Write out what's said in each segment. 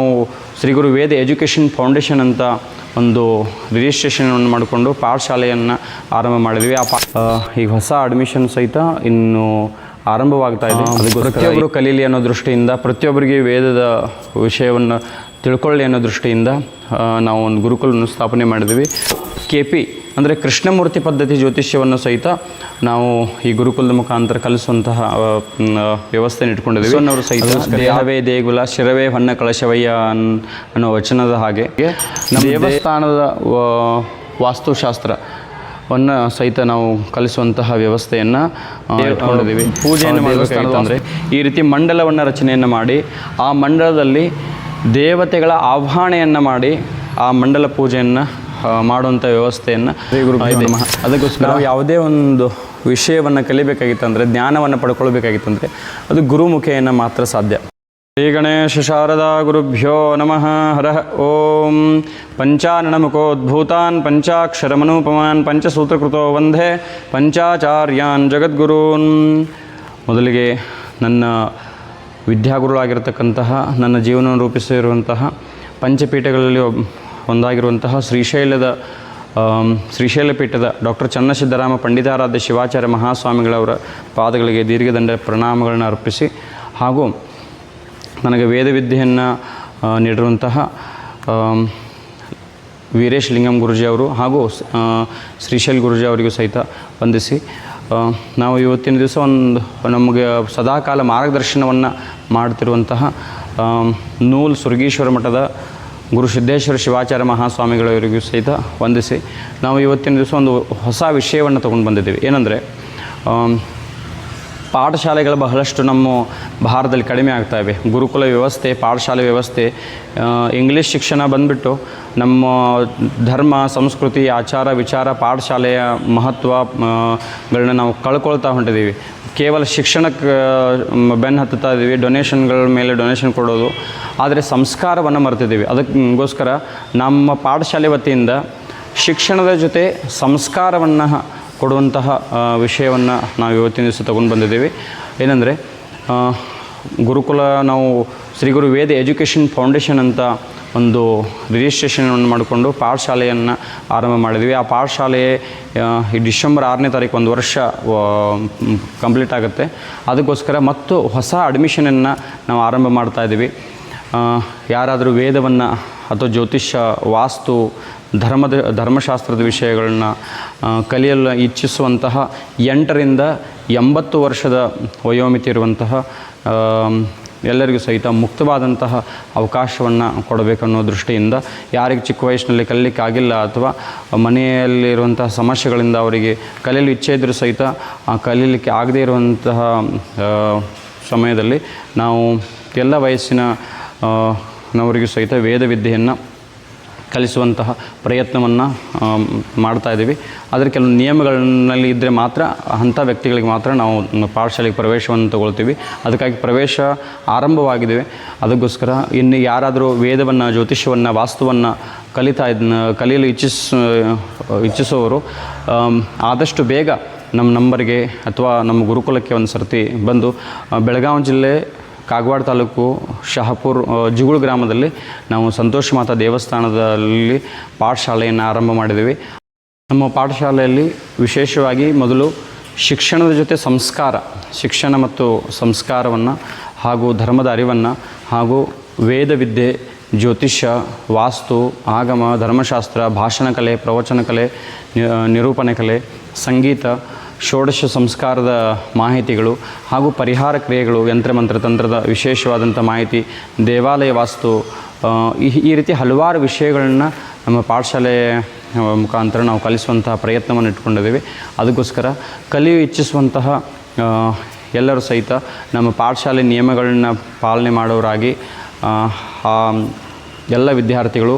ನಾವು Shri Guru Veda education foundation ಅಂತ ಒಂದು ರಿಜಿಸ್ಟ್ರೇಷನ್ ಮಾಡಿಕೊಂಡು ಪಾಠಶಾಲೆಯನ್ನು ಆರಂಭ ಮಾಡಿದ್ವಿ. ಆ ಪಾ ಈಗ ಹೊಸ ಅಡ್ಮಿಷನ್ ಸಹಿತ ಇನ್ನು ಆರಂಭವಾಗ್ತಾ ಇದೆ. ಪ್ರತಿಯೊಬ್ಬರು ಕಲೀಲಿ ಅನ್ನೋ ದೃಷ್ಟಿಯಿಂದ ಪ್ರತಿಯೊಬ್ಬರಿಗೆ ವೇದದ ವಿಷಯವನ್ನು ತಿಳ್ಕೊಳ್ಳಿ ಅನ್ನೋ ದೃಷ್ಟಿಯಿಂದ ನಾವು ಒಂದು ಗುರುಕುಲವನ್ನು ಸ್ಥಾಪನೆ ಮಾಡಿದ್ವಿ. ಕೆ ಪಿ ಅಂದರೆ ಕೃಷ್ಣಮೂರ್ತಿ ಪದ್ಧತಿ ಜ್ಯೋತಿಷ್ಯವನ್ನು ಸಹಿತ ನಾವು ಈ ಗುರುಕುಲದ ಮುಖಾಂತರ ಕಲಿಸುವಂತಹ ವ್ಯವಸ್ಥೆಯನ್ನು ಇಟ್ಕೊಂಡಿದ್ದೀವಿ. ಅವರು ಸಹಿತ ದೇಹವೇ ದೇಗುಲ ಶಿರವೇ ಹೊನ್ನ ಕಳಶವಯ್ಯ ಅನ್ನೋ ವಚನದ ಹಾಗೆ. ನಮ್ಮ ದೇವಸ್ಥಾನದ ವಾಸ್ತುಶಾಸ್ತ್ರ ವಾಸ್ತುಶಾಸ್ತ್ರವನ್ನು ಸಹಿತ ನಾವು ಕಲಿಸುವಂತಹ ವ್ಯವಸ್ಥೆಯನ್ನು ಇಟ್ಕೊಂಡಿದ್ದೀವಿ. ಪೂಜೆಯನ್ನು ಮಾಡಬೇಕಂತಂದರೆ ಈ ರೀತಿ ಮಂಡಲವನ್ನು ರಚನೆಯನ್ನು ಮಾಡಿ ಆ ಮಂಡಲದಲ್ಲಿ ದೇವತೆಗಳ ಆಹ್ವಾನೆಯನ್ನು ಮಾಡಿ ಆ ಮಂಡಲ ಪೂಜೆಯನ್ನು ಮಾಡುವಂಥ ವ್ಯವಸ್ಥೆಯನ್ನು ಅದಕ್ಕೋಸ್ಕರ ನಾವು ಯಾವುದೇ ಒಂದು ವಿಷಯವನ್ನು ಕಲಿಬೇಕಾಗಿತ್ತಂದರೆ ಜ್ಞಾನವನ್ನು ಪಡ್ಕೊಳ್ಬೇಕಾಗಿತ್ತಂದರೆ ಅದು ಗುರುಮುಖೇನ ಮಾತ್ರ ಸಾಧ್ಯ. ಶ್ರೀ ಗಣೇಶ ಶಾರದಾ ಗುರುಭ್ಯೋ ನಮಃ ಹರಃ ಓಂ. ಪಂಚಾನನಮುಖೋದ್ಭೂತಾನ್ ಪಂಚಾಕ್ಷರಮನೂಪಮಾನ್ ಪಂಚಸೂತ್ರಕೃತೋ ವಂದೇ ಪಂಚಾಚಾರ್ಯಾನ್ ಜಗದ್ಗುರೂನ್. ಮೊದಲಿಗೆ ನನ್ನ ವಿದ್ಯಾಗುರುಳಾಗಿರ್ತಕ್ಕಂತಹ ನನ್ನ ಜೀವನವನ್ನು ರೂಪಿಸಿರುವಂತಹ ಪಂಚಪೀಠಗಳಲ್ಲಿ ಒಂದಾಗಿರುವಂತಹ ಶ್ರೀಶೈಲದ ಶ್ರೀಶೈಲಪೀಠದ ಶ್ರೀಶೈಲ ಪೀಠದ ಡಾಕ್ಟರ್ ಚನ್ನಸಿದ್ದರಾಮ ಪಂಡಿತಾರಾಧ್ಯ ಶಿವಾಚಾರ್ಯ ಮಹಾಸ್ವಾಮಿಗಳವರ ಪಾದಗಳಿಗೆ ದೀರ್ಘದಂಡ ಪ್ರಣಾಮಗಳನ್ನು ಅರ್ಪಿಸಿ ಹಾಗೂ ನನಗೆ ವೇದವಿದ್ಯೆಯನ್ನು ವಿದ್ಯೆಯನ್ನು ನೀಡಿರುವಂತಹ ವೀರೇಶ್ ಲಿಂಗಂ ಗುರುಜಿ ಅವರು ಹಾಗೂ ಶ್ರೀಶೈಲ್ ಗುರುಜಿ ಅವರಿಗೂ ಸಹಿತ ವಂದಿಸಿ ನಾವು ಇವತ್ತಿನ ದಿವಸ ಒಂದು ನಮಗೆ ಸದಾಕಾಲ ಮಾರ್ಗದರ್ಶನವನ್ನು ಮಾಡ್ತಿರುವಂತಹ ನೂಲ್ ಸುರ್ಗೀಶ್ವರ ಮಠದ ಗುರು ಸಿದ್ದೇಶ್ವರ ಶಿವಾಚಾರ್ಯ ಮಹಾಸ್ವಾಮಿಗಳವರಿಗೂ ಸಹಿತ ವಂದಿಸಿ ನಾವು ಇವತ್ತಿನ ದಿವಸ ಒಂದು ಹೊಸ ವಿಷಯವನ್ನು ತಗೊಂಡು ಬಂದಿದ್ದೀವಿ. ಏನಂದರೆ ಪಾಠಶಾಲೆಗಳು ಬಹಳಷ್ಟು ನಮ್ಮ ಭಾರತದಲ್ಲಿ ಕಡಿಮೆ ಆಗ್ತಾ ಗುರುಕುಲ ವ್ಯವಸ್ಥೆ, ಪಾಠಶಾಲೆ ವ್ಯವಸ್ಥೆ ಇಂಗ್ಲೀಷ್ ಶಿಕ್ಷಣ ಬಂದುಬಿಟ್ಟು ನಮ್ಮ ಧರ್ಮ, ಸಂಸ್ಕೃತಿ, ಆಚಾರ, ವಿಚಾರ, ಪಾಠಶಾಲೆಯ ಮಹತ್ವಗಳನ್ನ ನಾವು ಕಳ್ಕೊಳ್ತಾ ಹೊಂಟಿದ್ದೀವಿ ಕೇವಲ ಶಿಕ್ಷಣಕ್ಕೆ ಬೆನ್ನು ಹತ್ತುತ್ತಾ ಇದ್ದೀವಿ ಡೊನೇಷನ್ಗಳ ಮೇಲೆ ಡೊನೇಷನ್ ಕೊಡೋದು. ಆದರೆ ಸಂಸ್ಕಾರವನ್ನು ಮರೆತಿದ್ದೀವಿ ಅದಕ್ಕೋಸ್ಕರ ನಮ್ಮ ಪಾಠಶಾಲೆ ವತಿಯಿಂದ ಶಿಕ್ಷಣದ ಜೊತೆ ಸಂಸ್ಕಾರವನ್ನು ಕೊಡುವಂತಹ ವಿಷಯವನ್ನು ನಾವು ಇವತ್ತಿನ ದಿವಸ ತಗೊಂಡು ಬಂದಿದ್ದೀವಿ. ಏನಂದರೆ ಗುರುಕುಲ ನಾವು ಶ್ರೀ ಗುರು ವೇದ ಎಜುಕೇಷನ್ ಫೌಂಡೇಶನ್ ಅಂತ ಒಂದು ರಿಜಿಸ್ಟ್ರೇಷನನ್ನು ಮಾಡಿಕೊಂಡು ಪಾಠಶಾಲೆಯನ್ನು ಆರಂಭ ಮಾಡಿದ್ವಿ. ಆ ಪಾಠಶಾಲೆ ಈ ಡಿಸೆಂಬರ್ ಆರನೇ ತಾರೀಕು ಒಂದು ವರ್ಷ ಕಂಪ್ಲೀಟ್ ಆಗುತ್ತೆ. ಅದಕ್ಕೋಸ್ಕರ ಮತ್ತು ಹೊಸ ಅಡ್ಮಿಷನನ್ನು ನಾವು ಆರಂಭ ಮಾಡ್ತಾ ಇದ್ದೀವಿ ಯಾರಾದರೂ ವೇದವನ್ನು ಅಥವಾ ಜ್ಯೋತಿಷ್ಯ ವಾಸ್ತು ಧರ್ಮದ, ಧರ್ಮಶಾಸ್ತ್ರದ ವಿಷಯಗಳನ್ನು ಕಲಿಯಲು ಇಚ್ಛಿಸುವಂತಹ ಎಂಟರಿಂದ ಎಂಬತ್ತು ವರ್ಷದ ವಯೋಮಿತಿ ಇರುವಂತಹ ಎಲ್ಲರಿಗೂ ಸಹಿತ ಮುಕ್ತವಾದಂತಹ ಅವಕಾಶವನ್ನು ಕೊಡಬೇಕನ್ನೋ ದೃಷ್ಟಿಯಿಂದ ಯಾರಿಗೆ ಚಿಕ್ಕ ವಯಸ್ಸಿನಲ್ಲಿ ಕಲಿಕ್ಕಾಗಿಲ್ಲ ಅಥವಾ ಮನೆಯಲ್ಲಿರುವಂತಹ ಸಮಸ್ಯೆಗಳಿಂದ ಅವರಿಗೆ ಕಲಿಯಲು ಇಚ್ಛೆ ಇದ್ದರೂ ಸಹಿತ ಕಲೀಲಿಕ್ಕೆ ಆಗದೇ ಇರುವಂತಹ ಸಮಯದಲ್ಲಿ ನಾವು ಎಲ್ಲ ವಯಸ್ಸಿನ ನವರಿಗೂ ಸಹಿತ ವೇದ ವಿದ್ಯೆಯನ್ನು ಕಲಿಸುವಂತಹ ಪ್ರಯತ್ನವನ್ನು ಮಾಡ್ತಾ ಇದ್ದೀವಿ. ಆದರೆ ಕೆಲವು ನಿಯಮಗಳಲ್ಲಿ ಇದ್ದರೆ ಮಾತ್ರ ಅಂಥ ವ್ಯಕ್ತಿಗಳಿಗೆ ಮಾತ್ರ ನಾವು ಪಾಠಶಾಲೆಗೆ ಪ್ರವೇಶವನ್ನು ತಗೊಳ್ತೀವಿ. ಅದಕ್ಕಾಗಿ ಪ್ರವೇಶ ಆರಂಭವಾಗಿದ್ದೇವೆ ಅದಕ್ಕೋಸ್ಕರ ಇನ್ನು ಯಾರಾದರೂ ವೇದವನ್ನು, ಜ್ಯೋತಿಷ್ಯವನ್ನು, ವಾಸ್ತುವನ್ನು ಕಲಿತಾ ಕಲಿಯಲು ಇಚ್ಛಿಸ್ ಇಚ್ಛಿಸುವವರು ಆದಷ್ಟು ಬೇಗ ನಮ್ಮ ನಂಬರ್ಗೆ ಅಥವಾ ನಮ್ಮ ಗುರುಕುಲಕ್ಕೆ ಒಂದು ಸರ್ತಿ ಬಂದು ಬೆಳಗಾವಿ ಜಿಲ್ಲೆ ಕಾಗವಾಡ ತಾಲೂಕು ಶಹಾಪುರ್ ಜುಗುಳು ಗ್ರಾಮದಲ್ಲಿ ನಾವು ಸಂತೋಷ ಮಾತಾ ದೇವಸ್ಥಾನದಲ್ಲಿ ಪಾಠಶಾಲೆಯನ್ನು ಆರಂಭ ಮಾಡಿದ್ದೀವಿ. ನಮ್ಮ ಪಾಠಶಾಲೆಯಲ್ಲಿ ವಿಶೇಷವಾಗಿ ಮೊದಲು ಶಿಕ್ಷಣದ ಜೊತೆ ಸಂಸ್ಕಾರ, ಶಿಕ್ಷಣ ಮತ್ತು ಸಂಸ್ಕಾರವನ್ನು ಹಾಗೂ ಧರ್ಮದ ಅರಿವನ್ನು ಹಾಗೂ ವೇದ ವಿದ್ಯೆ ಜ್ಯೋತಿಷ್ಯ, ವಾಸ್ತು, ಆಗಮ, ಧರ್ಮಶಾಸ್ತ್ರ, ಭಾಷಣ ಕಲೆ, ಪ್ರವಚನ ಕಲೆ ನಿರೂಪಣೆ ಕಲೆ, ಸಂಗೀತ ಷೋಡಶ ಸಂಸ್ಕಾರದ ಮಾಹಿತಿಗಳು ಹಾಗೂ ಪರಿಹಾರ ಕ್ರಿಯೆಗಳು ಯಂತ್ರಮಂತ್ರ ತಂತ್ರದ ವಿಶೇಷವಾದಂಥ ಮಾಹಿತಿ ದೇವಾಲಯ ವಾಸ್ತು ಈ ರೀತಿ ಹಲವಾರು ವಿಷಯಗಳನ್ನ ನಮ್ಮ ಪಾಠಶಾಲೆ ಆ, ಮುಖಾಂತರ ನಾವು ಕಲಿಸುವಂತಹ ಪ್ರಯತ್ನವನ್ನು ಇಟ್ಕೊಂಡಿದ್ದೀವಿ. ಅದಕ್ಕೋಸ್ಕರ ಕಲಿಯು ಇಚ್ಛಿಸುವಂತಹ ಎಲ್ಲರೂ ಸಹಿತ ನಮ್ಮ ಪಾಠಶಾಲೆ ನಿಯಮಗಳನ್ನ ಪಾಲನೆ ಮಾಡೋರಾಗಿ ಎಲ್ಲ ವಿದ್ಯಾರ್ಥಿಗಳು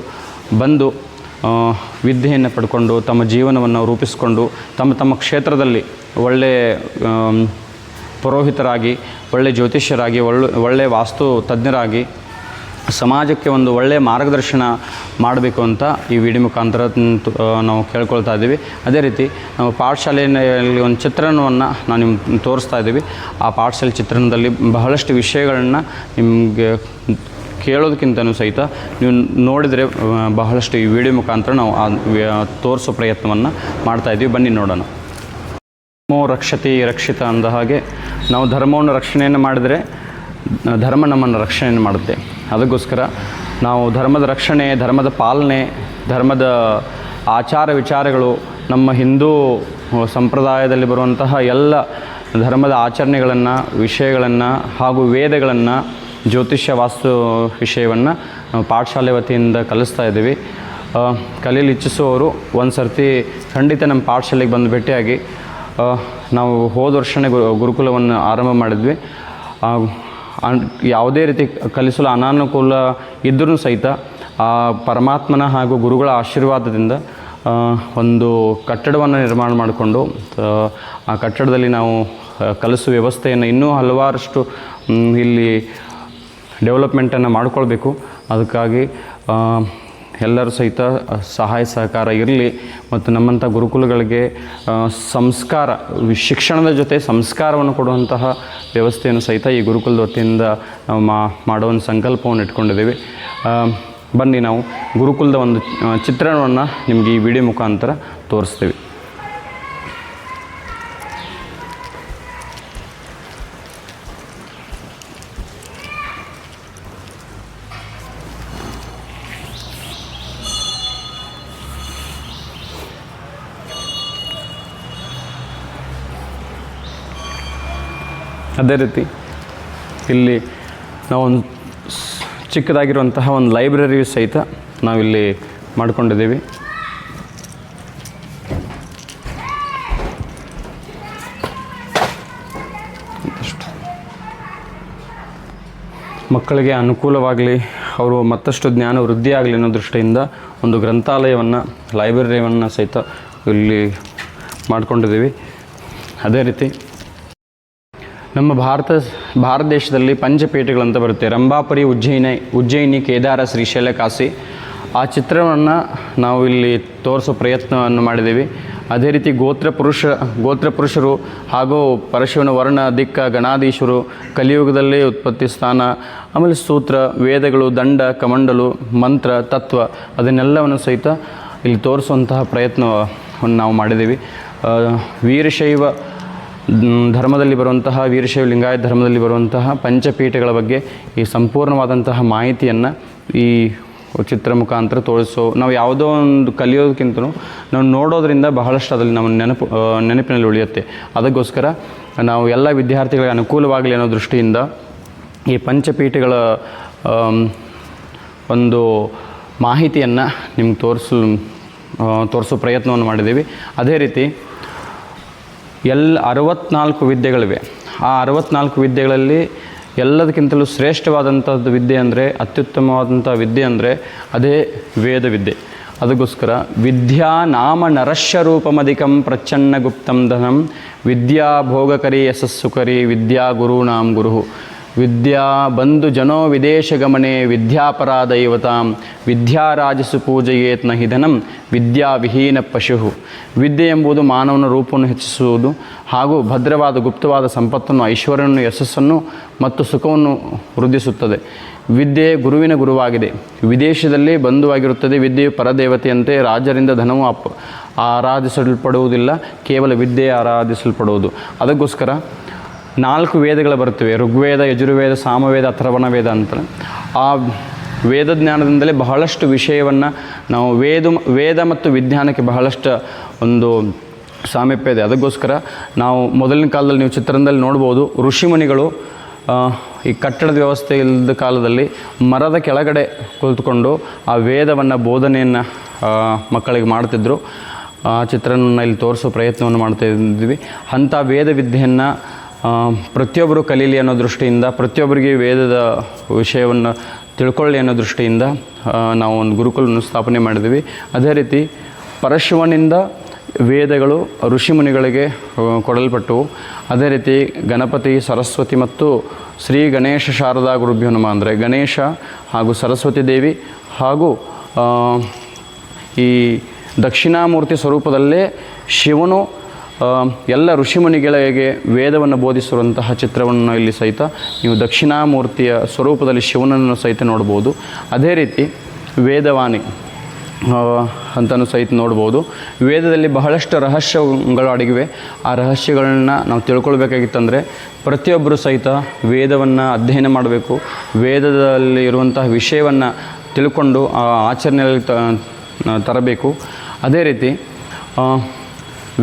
ಬಂದು ವಿದ್ಯೆಯನ್ನು ಪಡ್ಕೊಂಡು ತಮ್ಮ ಜೀವನವನ್ನು ರೂಪಿಸಿಕೊಂಡು ತಮ್ಮ ತಮ್ಮ ಕ್ಷೇತ್ರದಲ್ಲಿ ಒಳ್ಳೆಯ ಆಮ್, ಪುರೋಹಿತರಾಗಿ ಒಳ್ಳೆ ಜ್ಯೋತಿಷ್ಯರಾಗಿ ಒಳ್ಳೆ ಒಳ್ಳೆಯ ವಾಸ್ತು ತಜ್ಞರಾಗಿ ಸಮಾಜಕ್ಕೆ ಒಂದು ಒಳ್ಳೆಯ ಮಾರ್ಗದರ್ಶನ ಮಾಡಬೇಕು ಅಂತ ಈ ವಿಡಿಯೋ ಮುಖಾಂತರ ನಾವು ಕೇಳ್ಕೊಳ್ತಾ ಇದ್ದೀವಿ. ಅದೇ ರೀತಿ ನಾವು ಪಾಠಶಾಲೆಯಲ್ಲಿ ಒಂದು ಚಿತ್ರಣವನ್ನು ನಾವು ನಿಮ್ಗೆ ತೋರಿಸ್ತಾ ಇದ್ದೀವಿ. ಆ ಪಾಠಶಾಲೆ ಚಿತ್ರಣದಲ್ಲಿ ಬಹಳಷ್ಟು ವಿಷಯಗಳನ್ನು ನಿಮಗೆ ಕೇಳೋದಕ್ಕಿಂತನೂ ಸಹಿತ ನೀವು ನೋಡಿದರೆ ಬಹಳಷ್ಟು ಈ ವಿಡಿಯೋ ಮುಖಾಂತರ ನಾವು ಆ ತೋರಿಸೋ ಪ್ರಯತ್ನವನ್ನು ಮಾಡ್ತಾಯಿದ್ದೀವಿ ಬನ್ನಿ ನೋಡೋಣ. ಧರ್ಮೋ ರಕ್ಷತಿ ರಕ್ಷಿತ ಅಂದ ಹಾಗೆ ನಾವು ಧರ್ಮವನ್ನು ರಕ್ಷಣೆಯನ್ನು ಮಾಡಿದರೆ, ಧರ್ಮ ನಮ್ಮನ್ನು ರಕ್ಷಣೆಯನ್ನು ಮಾಡುತ್ತೆ. ಅದಕ್ಕೋಸ್ಕರ ನಾವು ಧರ್ಮದ ರಕ್ಷಣೆ, ಧರ್ಮದ ಪಾಲನೆ, ಧರ್ಮದ ಆಚಾರ ವಿಚಾರಗಳು ನಮ್ಮ ಹಿಂದೂ ಸಂಪ್ರದಾಯದಲ್ಲಿ ಬರುವಂತಹ ಎಲ್ಲ ಧರ್ಮದ ಆಚರಣೆಗಳನ್ನು, ವಿಷಯಗಳನ್ನು ಹಾಗೂ ವೇದಗಳನ್ನು, ಜ್ಯೋತಿಷ್ಯ ವಾಸ್ತು ವಿಷಯವನ್ನು ನಾವು ಪಾಠಶಾಲೆ ವತಿಯಿಂದ ಕಲಿಸ್ತಾ ಇದ್ದೀವಿ. ಕಲೀಲಿ ಇಚ್ಛಿಸುವವರು ಒಂದು ಸರ್ತಿ ಖಂಡಿತ ನಮ್ಮ ಪಾಠಶಾಲೆಗೆ ಬಂದು ಭೇಟಿಯಾಗಿ ನಾವು ಹೋದ ವರ್ಷನೇ ಗುರು ಗುರುಕುಲವನ್ನು ಆರಂಭ ಮಾಡಿದ್ವಿ. ಯಾವುದೇ ರೀತಿ ಕಲಿಸಲು ಅನಾನುಕೂಲ ಇದ್ದರೂ ಸಹಿತ ಆ ಪರಮಾತ್ಮನ ಹಾಗೂ ಗುರುಗಳ ಆಶೀರ್ವಾದದಿಂದ ಒಂದು ಕಟ್ಟಡವನ್ನು ನಿರ್ಮಾಣ ಮಾಡಿಕೊಂಡು ಆ, ಕಟ್ಟಡದಲ್ಲಿ ನಾವು ಕಲಿಸುವ ವ್ಯವಸ್ಥೆಯನ್ನು ಇನ್ನೂ ಹಲವಾರಷ್ಟು ಇಲ್ಲಿ ಡೆವಲಪ್ಮೆಂಟನ್ನು ಮಾಡಿಕೊಳ್ಬೇಕು. ಅದಕ್ಕಾಗಿ ಎಲ್ಲರೂ ಸಹಿತ ಸಹಾಯ ಸಹಕಾರ ಇರಲಿ ಮತ್ತು ನಮ್ಮಂಥ ಗುರುಕುಲಗಳಿಗೆ ಸಂಸ್ಕಾರ, ಶಿಕ್ಷಣದ ಜೊತೆ ಸಂಸ್ಕಾರವನ್ನು ಕೊಡುವಂತಹ ವ್ಯವಸ್ಥೆಯನ್ನು ಸಹಿತ ಈ ಗುರುಕುಲದ ವತಿಯಿಂದ ನಾವು ಮಾಡೋ ಒಂದು ಸಂಕಲ್ಪವನ್ನು ಇಟ್ಕೊಂಡಿದ್ದೀವಿ. ಬನ್ನಿ ನಾವು ಗುರುಕುಲದ ಒಂದು ಚಿತ್ರಣವನ್ನು ನಿಮಗೆ ಈ ವಿಡಿಯೋ ಮುಖಾಂತರ ತೋರಿಸ್ತೀವಿ. ಅದೇ ರೀತಿ ಇಲ್ಲಿ ನಾವೊಂದು ಚಿಕ್ಕದಾಗಿರುವಂತಹ ಒಂದು ಲೈಬ್ರರಿಯು ಸಹಿತ ನಾವಿಲ್ಲಿ ಮಾಡಿಕೊಂಡಿದ್ದೀವಿ. ಮಕ್ಕಳಿಗೆ ಅನುಕೂಲವಾಗಲಿ, ಅವರು ಮತ್ತಷ್ಟು ಜ್ಞಾನ ವೃದ್ಧಿ ಆಗಲಿ ಅನ್ನೋ ದೃಷ್ಟಿಯಿಂದ ಒಂದು ಗ್ರಂಥಾಲಯವನ್ನು, ಲೈಬ್ರರಿಯನ್ನು ಸಹಿತ ಇಲ್ಲಿ ಮಾಡ್ಕೊಂಡಿದ್ದೀವಿ ಅದೇ ರೀತಿ ನಮ್ಮ ಭಾರತ ಭಾರತ ದೇಶದಲ್ಲಿ ಪಂಚಪೇಟೆಗಳಂತ ಬರುತ್ತೆ. ರಂಭಾಪುರಿ, ಉಜ್ಜಯಿನಿ ಉಜ್ಜಯಿನಿ, ಕೇದಾರ ಶ್ರೀಶೈಲ ಕಾಶಿ ಆ ಚಿತ್ರವನ್ನು ನಾವು ಇಲ್ಲಿ ತೋರಿಸೋ ಪ್ರಯತ್ನವನ್ನು ಮಾಡಿದ್ದೀವಿ. ಅದೇ ರೀತಿ ಗೋತ್ರ ಪುರುಷ, ಗೋತ್ರ ಪುರುಷರು ಹಾಗೂ ಪರಶಿವನ ವರ್ಣ, ದಿಕ್ಕ, ಗಣಾಧೀಶರು, ಕಲಿಯುಗದಲ್ಲಿ ಉತ್ಪತ್ತಿ ಸ್ಥಾನ, ಆಮೇಲೆ ಸೂತ್ರ, ವೇದಗಳು, ದಂಡ, ಕಮಂಡಲು, ಮಂತ್ರ, ತತ್ವ ಅದನ್ನೆಲ್ಲವನ್ನು ಸಹಿತ ಇಲ್ಲಿ ತೋರಿಸುವಂತಹ ಪ್ರಯತ್ನವನ್ನು ನಾವು ಮಾಡಿದ್ದೀವಿ. ವೀರಶೈವ ಧರ್ಮದಲ್ಲಿ ಬರುವಂತಹ ವೀರಶೈವ ಲಿಂಗಾಯತ ಧರ್ಮದಲ್ಲಿ ಬರುವಂತಹ ಪಂಚಪೀಠಗಳ ಬಗ್ಗೆ ಈ ಸಂಪೂರ್ಣವಾದಂತಹ ಮಾಹಿತಿಯನ್ನು ಈ ಚಿತ್ರ ಮುಖಾಂತರ ತೋರಿಸೋ ನಾವು ಯಾವುದೋ ಒಂದು ಕಲಿಯೋದಕ್ಕಿಂತ ನಾವು ನೋಡೋದ್ರಿಂದ ಬಹಳಷ್ಟು ಅದರಲ್ಲಿ ನಮ್ಮ ನೆನಪು ನೆನಪಿನಲ್ಲಿ ಉಳಿಯುತ್ತೆ. ಅದಕ್ಕೋಸ್ಕರ ನಾವು ಎಲ್ಲ ವಿದ್ಯಾರ್ಥಿಗಳಿಗೆ ಅನುಕೂಲವಾಗಲಿ ಅನ್ನೋ ದೃಷ್ಟಿಯಿಂದ ಈ ಪಂಚಪೀಠಗಳ ಒಂದು ಮಾಹಿತಿಯನ್ನು ನಿಮ್ಗೆ ತೋರಿಸು ತೋರಿಸೋ ಪ್ರಯತ್ನವನ್ನು ಮಾಡಿದ್ದೀವಿ. ಅದೇ ರೀತಿ ಎಲ್ಲ ಅರವತ್ನಾಲ್ಕು ವಿದ್ಯೆಗಳಿವೆ. ಆ ಅರವತ್ನಾಲ್ಕು ವಿದ್ಯೆಗಳಲ್ಲಿ ಎಲ್ಲದಕ್ಕಿಂತಲೂ ಶ್ರೇಷ್ಠವಾದಂಥದ್ದು ವಿದ್ಯೆ ಅಂದರೆ ಅತ್ಯುತ್ತಮವಾದಂಥ ವಿದ್ಯೆ ಅಂದರೆ, ಅದೇ ವೇದ ವಿದ್ಯೆ ಅದಕ್ಕೋಸ್ಕರ ವಿದ್ಯಾ ನಾಮ ನರಶ್ಯ ರೂಪಮಧಿಕಂ ಪ್ರಚನ್ನ ಗುಪ್ತಂ ಧನಂ, ವಿದ್ಯಾ ಭೋಗಕರಿ ಯಶಸ್ಸುಕರಿ ವಿದ್ಯಾ ಗುರುಣಾಂ ಗುರು ವಿದ್ಯಾ ಬಂಧು ಜನೋ ವಿದೇಶ ಗಮನೆ ವಿದ್ಯಾಪರಾ ದೈವತಾಂ ವಿದ್ಯಾರಾಜಸು ಪೂಜೆಯೇತ್ನ ಹಿಧನಂ ವಿದ್ಯಾವಿಹೀನ ಪಶು ವಿದ್ಯೆ ಎಂಬುದು ಮಾನವನ ರೂಪವನ್ನು ಹೆಚ್ಚಿಸುವುದು ಹಾಗೂ ಭದ್ರವಾದ ಗುಪ್ತವಾದ ಸಂಪತ್ತನ್ನು ಐಶ್ವರ್ಯವನ್ನು ಯಶಸ್ಸನ್ನು ಮತ್ತು ಸುಖವನ್ನು ವೃದ್ಧಿಸುತ್ತದೆ. ವಿದ್ಯೆ ಗುರುವಿನ ಗುರುವಾಗಿದೆ. ವಿದೇಶದಲ್ಲಿ ಬಂಧುವಾಗಿರುತ್ತದೆ. ವಿದ್ಯೆಯು ಪರದೇವತೆಯಂತೆ ರಾಜರಿಂದ ಧನವು ಅಪ್ ಆರಾಧಿಸಲ್ಪಡುವುದಿಲ್ಲ. ಕೇವಲ ವಿದ್ಯೆ ಆರಾಧಿಸಲ್ಪಡುವುದು. ಅದಕ್ಕೋಸ್ಕರ ನಾಲ್ಕು ವೇದಗಳು ಬರುತ್ತವೆ. ಋಗ್ವೇದ, ಯಜುರ್ವೇದ, ಸಾಮವೇದ ಅಥರ್ವಣ ವೇದ ಅಂತ. ಆ ವೇದ ಜ್ಞಾನದಿಂದಲೇ ಬಹಳಷ್ಟು ವಿಷಯವನ್ನು ನಾವು ವೇದ ವೇದ ಮತ್ತು ವಿಜ್ಞಾನಕ್ಕೆ ಬಹಳಷ್ಟು ಒಂದು ಸಾಮೀಪ್ಯ ಇದೆ. ಅದಕ್ಕೋಸ್ಕರ ನಾವು ಮೊದಲಿನ ಕಾಲದಲ್ಲಿ ನೀವು ಚಿತ್ರದಲ್ಲಿ ನೋಡ್ಬೋದು, ಋಷಿಮುನಿಗಳು ಈ ಕಟ್ಟಡದ ವ್ಯವಸ್ಥೆ ಇಲ್ಲದ ಕಾಲದಲ್ಲಿ ಮರದ ಕೆಳಗಡೆ ಕುಳಿತುಕೊಂಡು ಆ ವೇದವನ್ನು ಬೋಧನೆಯನ್ನು ಮಕ್ಕಳಿಗೆ ಮಾಡ್ತಿದ್ದರು ಆ ಚಿತ್ರವನ್ನು ಇಲ್ಲಿ ತೋರಿಸೋ ಪ್ರಯತ್ನವನ್ನು ಮಾಡ್ತಾ ಇದ್ದೀವಿ. ಅಂಥ ವೇದ ವಿದ್ಯೆಯನ್ನು ಪ್ರತಿಯೊಬ್ಬರು ಕಲೀಲಿ ಅನ್ನೋ ದೃಷ್ಟಿಯಿಂದ, ಪ್ರತಿಯೊಬ್ಬರಿಗೆ ವೇದದ ವಿಷಯವನ್ನು ತಿಳ್ಕೊಳ್ಳಿ ಅನ್ನೋ ದೃಷ್ಟಿಯಿಂದ ನಾವು ಒಂದು ಗುರುಕುಲವನ್ನು ಸ್ಥಾಪನೆ ಮಾಡಿದ್ವಿ. ಅದೇ ರೀತಿ ಪರಶಿವನಿಂದ ವೇದಗಳು ಋಷಿಮುನಿಗಳಿಗೆ ಮುನಿಗಳಿಗೆ ಕೊಡಲ್ಪಟ್ಟವು. ಅದೇ ರೀತಿ ಗಣಪತಿ, ಸರಸ್ವತಿ ಮತ್ತು ಶ್ರೀ ಗಣೇಶ ಶಾರದಾ ಗುರುಭ್ಯೋ ಹನುಮ ಅಂದರೆ ಗಣೇಶ ಹಾಗೂ ಸರಸ್ವತಿ ದೇವಿ ಹಾಗೂ ಈ ದಕ್ಷಿಣಾಮೂರ್ತಿ ಸ್ವರೂಪದಲ್ಲೇ ಶಿವನು ಎಲ್ಲ ಋಷಿಮುನಿಗಳಿಗೆ ವೇದವನ್ನು ಬೋಧಿಸಿರುವಂತಹ ಚಿತ್ರವನ್ನು ಇಲ್ಲಿ ಸಹಿತ ನೀವು ದಕ್ಷಿಣಾಮೂರ್ತಿಯ ಸ್ವರೂಪದಲ್ಲಿ ಶಿವನನ್ನು ಸಹಿತ ನೋಡ್ಬೋದು. ಅದೇ ರೀತಿ ವೇದವಾಣಿ ಅಂತಲೂ ಸಹಿತ ನೋಡ್ಬೋದು. ವೇದದಲ್ಲಿ ಬಹಳಷ್ಟು ರಹಸ್ಯಗಳು ಅಡಗಿವೆ. ಆ ರಹಸ್ಯಗಳನ್ನ ನಾವು ತಿಳ್ಕೊಳ್ಬೇಕಾಗಿತ್ತಂದರೆ ಪ್ರತಿಯೊಬ್ಬರು ಸಹಿತ ವೇದವನ್ನು ಅಧ್ಯಯನ ಮಾಡಬೇಕು. ವೇದದಲ್ಲಿ ಇರುವಂತಹ ವಿಷಯವನ್ನು ತಿಳ್ಕೊಂಡು ಆ ಆಚರಣೆಯಲ್ಲಿ ತರಬೇಕು. ಅದೇ ರೀತಿ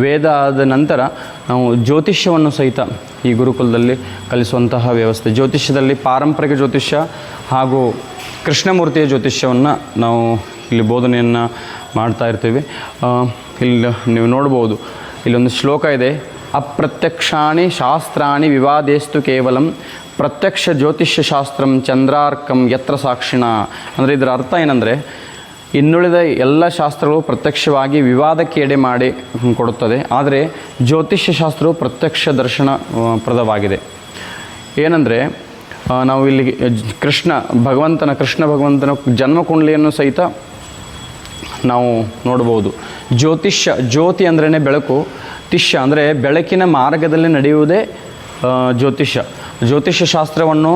ವೇದ ಆದ ನಂತರ ನಾವು ಜ್ಯೋತಿಷ್ಯವನ್ನು ಸಹಿತ ಈ ಗುರುಕುಲದಲ್ಲಿ ಕಲಿಸುವಂತಹ ವ್ಯವಸ್ಥೆ. ಜ್ಯೋತಿಷ್ಯದಲ್ಲಿ ಪಾರಂಪರಿಕ ಜ್ಯೋತಿಷ್ಯ ಹಾಗೂ ಕೃಷ್ಣಮೂರ್ತಿಯ ಜ್ಯೋತಿಷ್ಯವನ್ನು ನಾವು ಇಲ್ಲಿ ಬೋಧನೆಯನ್ನು ಮಾಡ್ತಾ ಇರ್ತೀವಿ. ಇಲ್ಲಿ ನೀವು ನೋಡ್ಬೋದು, ಇಲ್ಲೊಂದು ಶ್ಲೋಕ ಇದೆ. ಅಪ್ರತ್ಯಕ್ಷಾಣಿ ಶಾಸ್ತ್ರಾಣಿ ವಿವಾದೇಸ್ತು ಕೇವಲಂ ಪ್ರತ್ಯಕ್ಷ ಜ್ಯೋತಿಷ್ಯ ಶಾಸ್ತ್ರಂ ಚಂದ್ರಾರ್ಕಂ ಯತ್ರ ಸಾಕ್ಷಿಣ. ಅಂದರೆ ಇದರ ಅರ್ಥ ಏನಂದರೆ ಇನ್ನುಳಿದ ಎಲ್ಲ ಶಾಸ್ತ್ರಗಳು ಪ್ರತ್ಯಕ್ಷವಾಗಿ ವಿವಾದಕ್ಕೆ ಎಡೆ ಮಾಡಿ ಕೊಡುತ್ತದೆ. ಆದರೆ ಜ್ಯೋತಿಷ್ಯ ಶಾಸ್ತ್ರವು ಪ್ರತ್ಯಕ್ಷ ದರ್ಶನ ಪ್ರದವಾಗಿದೆ. ಏನಂದರೆ ನಾವು ಇಲ್ಲಿ ಕೃಷ್ಣ, ಭಗವಂತನ ಕೃಷ್ಣ ಭಗವಂತನ ಜನ್ಮಕುಂಡಲಿಯನ್ನು ಸಹಿತ ನಾವು ನೋಡಬಹುದು. ಜ್ಯೋತಿಷ್ಯ, ಜ್ಯೋತಿ ಅಂದ್ರೇ ಬೆಳಕು, ತಿಷ್ಯ ಅಂದರೆ ಬೆಳಕಿನ ಮಾರ್ಗದಲ್ಲಿ ನಡೆಯುವುದೇ ಜ್ಯೋತಿಷ್ಯ. ಜ್ಯೋತಿಷ್ಯ ಶಾಸ್ತ್ರವನ್ನು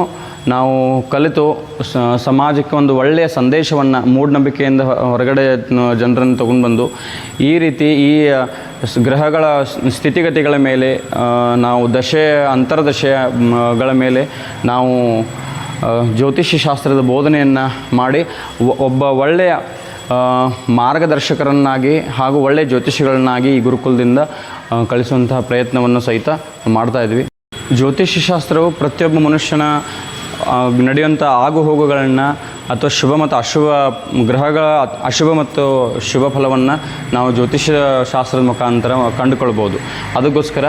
ನಾವು ಕಲಿತು ಸಮಾಜಕ್ಕೆ ಒಂದು ಒಳ್ಳೆಯ ಸಂದೇಶವನ್ನು, ಮೂಢನಂಬಿಕೆಯಿಂದ ಹೊರಗಡೆ ಜನರನ್ನು ತಗೊಂಡು ಬಂದು, ಈ ರೀತಿ ಈ ಗ್ರಹಗಳ ಸ್ಥಿತಿಗತಿಗಳ ಮೇಲೆ ನಾವು ದಶೆ, ಅಂತರ್ದಶೆಗಳ ಮೇಲೆ ನಾವು ಜ್ಯೋತಿಷ್ಯ ಶಾಸ್ತ್ರದ ಬೋಧನೆಯನ್ನು ಮಾಡಿ ಒಬ್ಬ ಒಳ್ಳೆಯ ಮಾರ್ಗದರ್ಶಕರನ್ನಾಗಿ ಹಾಗೂ ಒಳ್ಳೆಯ ಜ್ಯೋತಿಷಿಗಳನ್ನಾಗಿ ಈ ಗುರುಕುಲದಿಂದ ಕಳಿಸುವಂತಹ ಪ್ರಯತ್ನವನ್ನು ಸಹಿತ ಮಾಡ್ತಾ ಇದ್ವಿ. ಜ್ಯೋತಿಷ್ಯ ಶಾಸ್ತ್ರವು ಪ್ರತಿಯೊಬ್ಬ ಮನುಷ್ಯನ ನಡೆಯುವಂಥ ಆಗು ಹೋಗುಗಳನ್ನು ಅಥವಾ ಶುಭ ಮತ್ತು ಅಶುಭ ಗ್ರಹಗಳ ಅಶುಭ ಮತ್ತು ಶುಭ ಫಲವನ್ನು ನಾವು ಜ್ಯೋತಿಷ್ಯ ಶಾಸ್ತ್ರದ ಮುಖಾಂತರ ಕಂಡುಕೊಳ್ಬೋದು. ಅದಕ್ಕೋಸ್ಕರ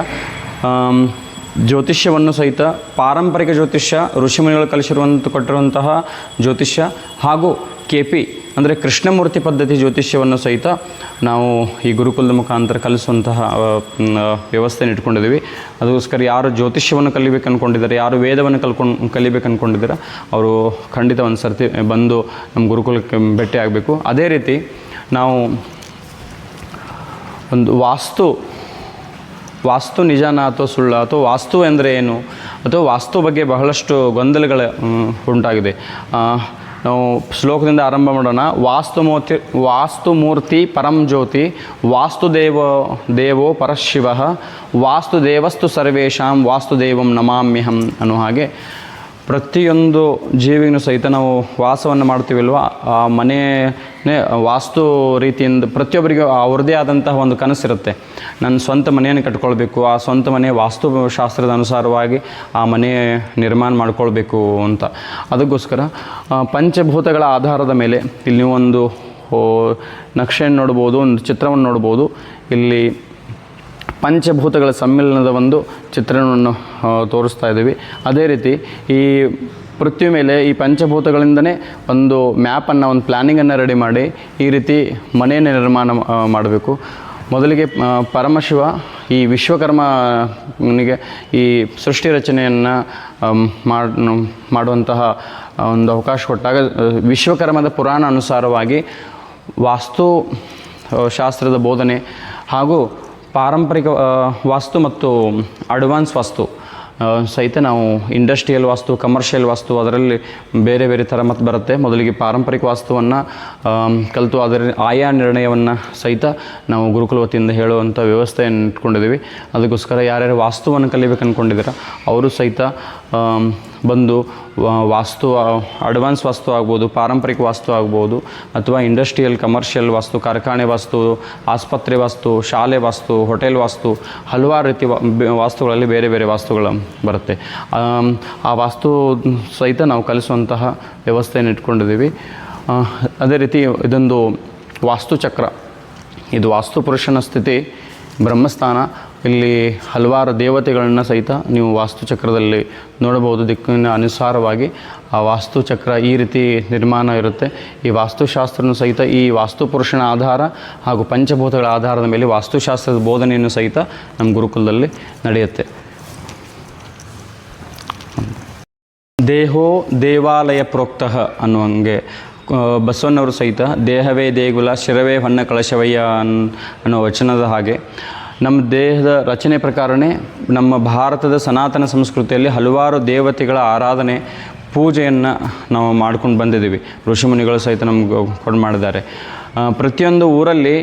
ಜ್ಯೋತಿಷ್ಯವನ್ನು ಸಹಿತ ಪಾರಂಪರಿಕ ಜ್ಯೋತಿಷ್ಯ ಋಷಿಮುನಿಗಳು ಕಲಿಸಿರುವಂಥ ಕೊಟ್ಟಿರುವಂತಹ ಜ್ಯೋತಿಷ್ಯ ಹಾಗೂ ಕೆ ಪಿ ಅಂದರೆ ಕೃಷ್ಣಮೂರ್ತಿ ಪದ್ಧತಿ ಜ್ಯೋತಿಷ್ಯವನ್ನು ಸಹಿತ ನಾವು ಈ ಗುರುಕುಲದ ಮುಖಾಂತರ ಕಲಿಸುವಂತಹ ವ್ಯವಸ್ಥೆಯನ್ನು ಇಟ್ಕೊಂಡಿದ್ದೀವಿ. ಅದಕ್ಕೋಸ್ಕರ ಯಾರು ಜ್ಯೋತಿಷ್ಯವನ್ನು ಕಲಿಬೇಕು ಅಂದ್ಕೊಂಡಿದ್ದಾರೆ ಯಾರು ವೇದವನ್ನು ಕಲ್ಕೊಂಡು, ಕಲಿಬೇಕು ಅಂದ್ಕೊಂಡಿದ್ದಾರೆ ಅವರು ಖಂಡಿತ ಒಂದು ಸರ್ತಿ ಬಂದು ನಮ್ಮ ಗುರುಕುಲಕ್ಕೆ ಭೇಟಿ ಆಗಬೇಕು. ಅದೇ ರೀತಿ ನಾವು ಒಂದು ವಾಸ್ತು ವಾಸ್ತು ನಿಜಾನ ಅಥವಾ ಸುಳ್ಳ ಅಥವಾ ವಾಸ್ತು ಎಂದರೆ ಏನು, ಅಥವಾ ವಾಸ್ತು ಬಗ್ಗೆ ಬಹಳಷ್ಟು ಗೊಂದಲಗಳು ಉಂಟಾಗಿದೆ. ನಾವು ಶ್ಲೋಕದಿಂದ ಆರಂಭ ಮಾಡೋಣ. ವಾಸ್ತುಮೂರ್ತಿ ವಾಸ್ತುಮೂರ್ತಿ ಪರಂ ಜ್ಯೋತಿ, ವಾಸ್ತುದೇವ ದೇವೋ ಪರಶಿವ, ವಾಸ್ತುದೇವಸ್ತು ಸರ್ವೇಶಾಂ ವಾಸ್ತುದೇವಂ ನಮಾಮ್ಯಹಂ ಅನ್ನೋ ಹಾಗೆ ಪ್ರತಿಯೊಂದು ಜೀವಿಗೂ ಸಹಿತ ನಾವು ವಾಸವನ್ನು ಮಾಡ್ತೀವಲ್ವ? ಆ ಮನೆಯೇ ವಾಸ್ತು ರೀತಿಯಿಂದ ಪ್ರತಿಯೊಬ್ಬರಿಗೂ ಅವ್ರದ್ದೇ ಆದಂತಹ ಒಂದು ಕನಸಿರುತ್ತೆ. ನನ್ನ ಸ್ವಂತ ಮನೆಯನ್ನು ಕಟ್ಕೊಳ್ಬೇಕು, ಆ ಸ್ವಂತ ಮನೆ ವಾಸ್ತುಶಾಸ್ತ್ರದ ಅನುಸಾರವಾಗಿ ಆ ಮನೆ ನಿರ್ಮಾಣ ಮಾಡ್ಕೊಳ್ಬೇಕು ಅಂತ. ಅದಕ್ಕೋಸ್ಕರ ಪಂಚಭೂತಗಳ ಆಧಾರದ ಮೇಲೆ ಇಲ್ಲಿ ಒಂದು ನಕ್ಷೆಯನ್ನು ನೋಡ್ಬೋದು, ಒಂದು ಚಿತ್ರವನ್ನು ನೋಡ್ಬೋದು. ಇಲ್ಲಿ ಪಂಚಭೂತಗಳ ಸಮ್ಮಿಲನದ ಒಂದು ಚಿತ್ರಣವನ್ನು ತೋರಿಸ್ತಾ ಇದ್ದೀವಿ. ಅದೇ ರೀತಿ ಈ ಪೃಥ್ವಿ ಮೇಲೆ ಈ ಪಂಚಭೂತಗಳಿಂದನೇ ಒಂದು ಮ್ಯಾಪನ್ನು ಒಂದು ಪ್ಲ್ಯಾನಿಂಗನ್ನು ರೆಡಿ ಮಾಡಿ ಈ ರೀತಿ ಮನೆಯನ್ನು ನಿರ್ಮಾಣ ಮಾಡಬೇಕು. ಮೊದಲಿಗೆ ಪರಮಶಿವ ಈ ವಿಶ್ವಕರ್ಮನಿಗೆ ಈ ಸೃಷ್ಟಿ ರಚನೆಯನ್ನು ಮಾಡ್, ಮಾಡುವಂತಹ ಒಂದು ಅವಕಾಶ ಕೊಟ್ಟಾಗ ವಿಶ್ವಕರ್ಮದ ಪುರಾಣ ಅನುಸಾರವಾಗಿ ವಾಸ್ತು ಶಾಸ್ತ್ರದ ಬೋಧನೆ ಹಾಗೂ ಪಾರಂಪರಿಕ ವಾಸ್ತು ಮತ್ತು ಅಡ್ವಾನ್ಸ್ ವಾಸ್ತು ಸಹಿತ ನಾವು ಇಂಡಸ್ಟ್ರಿಯಲ್ ವಾಸ್ತು, ಕಮರ್ಷಿಯಲ್ ವಾಸ್ತು, ಅದರಲ್ಲಿ ಬೇರೆ ಬೇರೆ ಥರ ಮತ್ತು ಬರುತ್ತೆ. ಮೊದಲಿಗೆ ಪಾರಂಪರಿಕ ವಾಸ್ತುವನ್ನು ಕಲಿತು ಅದರ ಆಯಾ ನಿರ್ಣಯವನ್ನು ಸಹಿತ ನಾವು ಗುರುಕುಲ ವತಿಯಿಂದ ಹೇಳುವಂಥ ವ್ಯವಸ್ಥೆಯನ್ನು ಇಟ್ಕೊಂಡಿದ್ದೀವಿ. ಅದಕ್ಕೋಸ್ಕರ ಯಾರ್ಯಾರು ವಾಸ್ತುವನ್ನು ಕಲಿಬೇಕು ಅಂದ್ಕೊಂಡಿದ್ದೀರ ಅವರು ಸಹಿತ ಬಂದು ವಾಸ್ತು ಅಡ್ವಾನ್ಸ್ ವಾಸ್ತು ಆಗ್ಬೋದು, ಪಾರಂಪರಿಕ ವಾಸ್ತು ಆಗ್ಬೋದು, ಅಥವಾ ಇಂಡಸ್ಟ್ರಿಯಲ್ ಕಮರ್ಷಿಯಲ್ ವಾಸ್ತು, ಕಾರ್ಖಾನೆ ವಾಸ್ತು, ಆಸ್ಪತ್ರೆ ವಾಸ್ತು, ಶಾಲೆ ವಾಸ್ತು ಹೋಟೆಲ್ ವಾಸ್ತು, ಹಲವಾರು ರೀತಿ ವಾಸ್ತುಗಳಲ್ಲಿ ಬೇರೆ ಬೇರೆ ವಾಸ್ತುಗಳು ಬರುತ್ತೆ. ಆ ವಾಸ್ತು ಸಹಿತ ನಾವು ಕಲಿಸುವಂತಹ ವ್ಯವಸ್ಥೆಯನ್ನು ಇಟ್ಕೊಂಡಿದ್ದೀವಿ. ಅದೇ ರೀತಿ ಇದೊಂದು ವಾಸ್ತುಚಕ್ರ. ಇದು ವಾಸ್ತು ಪುರುಷನ ಸ್ಥಿತಿ, ಬ್ರಹ್ಮಸ್ಥಾನ ಇಲ್ಲಿ ಹಲವಾರು ದೇವತೆಗಳನ್ನು ಸಹಿತ ನೀವು ವಾಸ್ತುಚಕ್ರದಲ್ಲಿ ನೋಡಬಹುದು. ದಿಕ್ಕಿನ ಅನುಸಾರವಾಗಿ ಆ ವಾಸ್ತುಚಕ್ರ ಈ ರೀತಿ ನಿರ್ಮಾಣ ಇರುತ್ತೆ. ಈ ವಾಸ್ತುಶಾಸ್ತ್ರನೂ ಸಹಿತ ಈ ವಾಸ್ತುಪುರುಷನ ಆಧಾರ ಹಾಗೂ ಪಂಚಭೂತಗಳ ಆಧಾರದ ಮೇಲೆ ವಾಸ್ತುಶಾಸ್ತ್ರದ ಬೋಧನೆಯನ್ನು ಸಹಿತ ನಮ್ಮ ಗುರುಕುಲದಲ್ಲಿ ನಡೆಯುತ್ತೆ. ದೇಹೋ ದೇವಾಲಯ ಪ್ರೋಕ್ತ ಅನ್ನುವಂಗೆ ಬಸವಣ್ಣವರು ಸಹಿತ ದೇಹವೇ ದೇಗುಲ, ಶಿರವೇ ಹೊನ್ನ ಕಳಶವಯ್ಯ ಅನ್ನೋ ವಚನದ ಹಾಗೆ. ನಮ್ಮ ದೇಹದ ರಚನೆ ಪ್ರಕಾರನೇ ನಮ್ಮ ಭಾರತದ ಸನಾತನ ಸಂಸ್ಕೃತಿಯಲ್ಲಿ ಹಲವಾರು ದೇವತೆಗಳ ಆರಾಧನೆ ಪೂಜೆಯನ್ನು ನಾವು ಮಾಡ್ಕೊಂಡು ಬಂದಿದ್ದೀವಿ. ಋಷಿಮುನಿಗಳು ಸಹಿತ ನಮ್ಗೆ ಕೊಂಡು ಮಾಡಿದ್ದಾರೆ. ಪ್ರತಿಯೊಂದು ಊರಲ್ಲಿ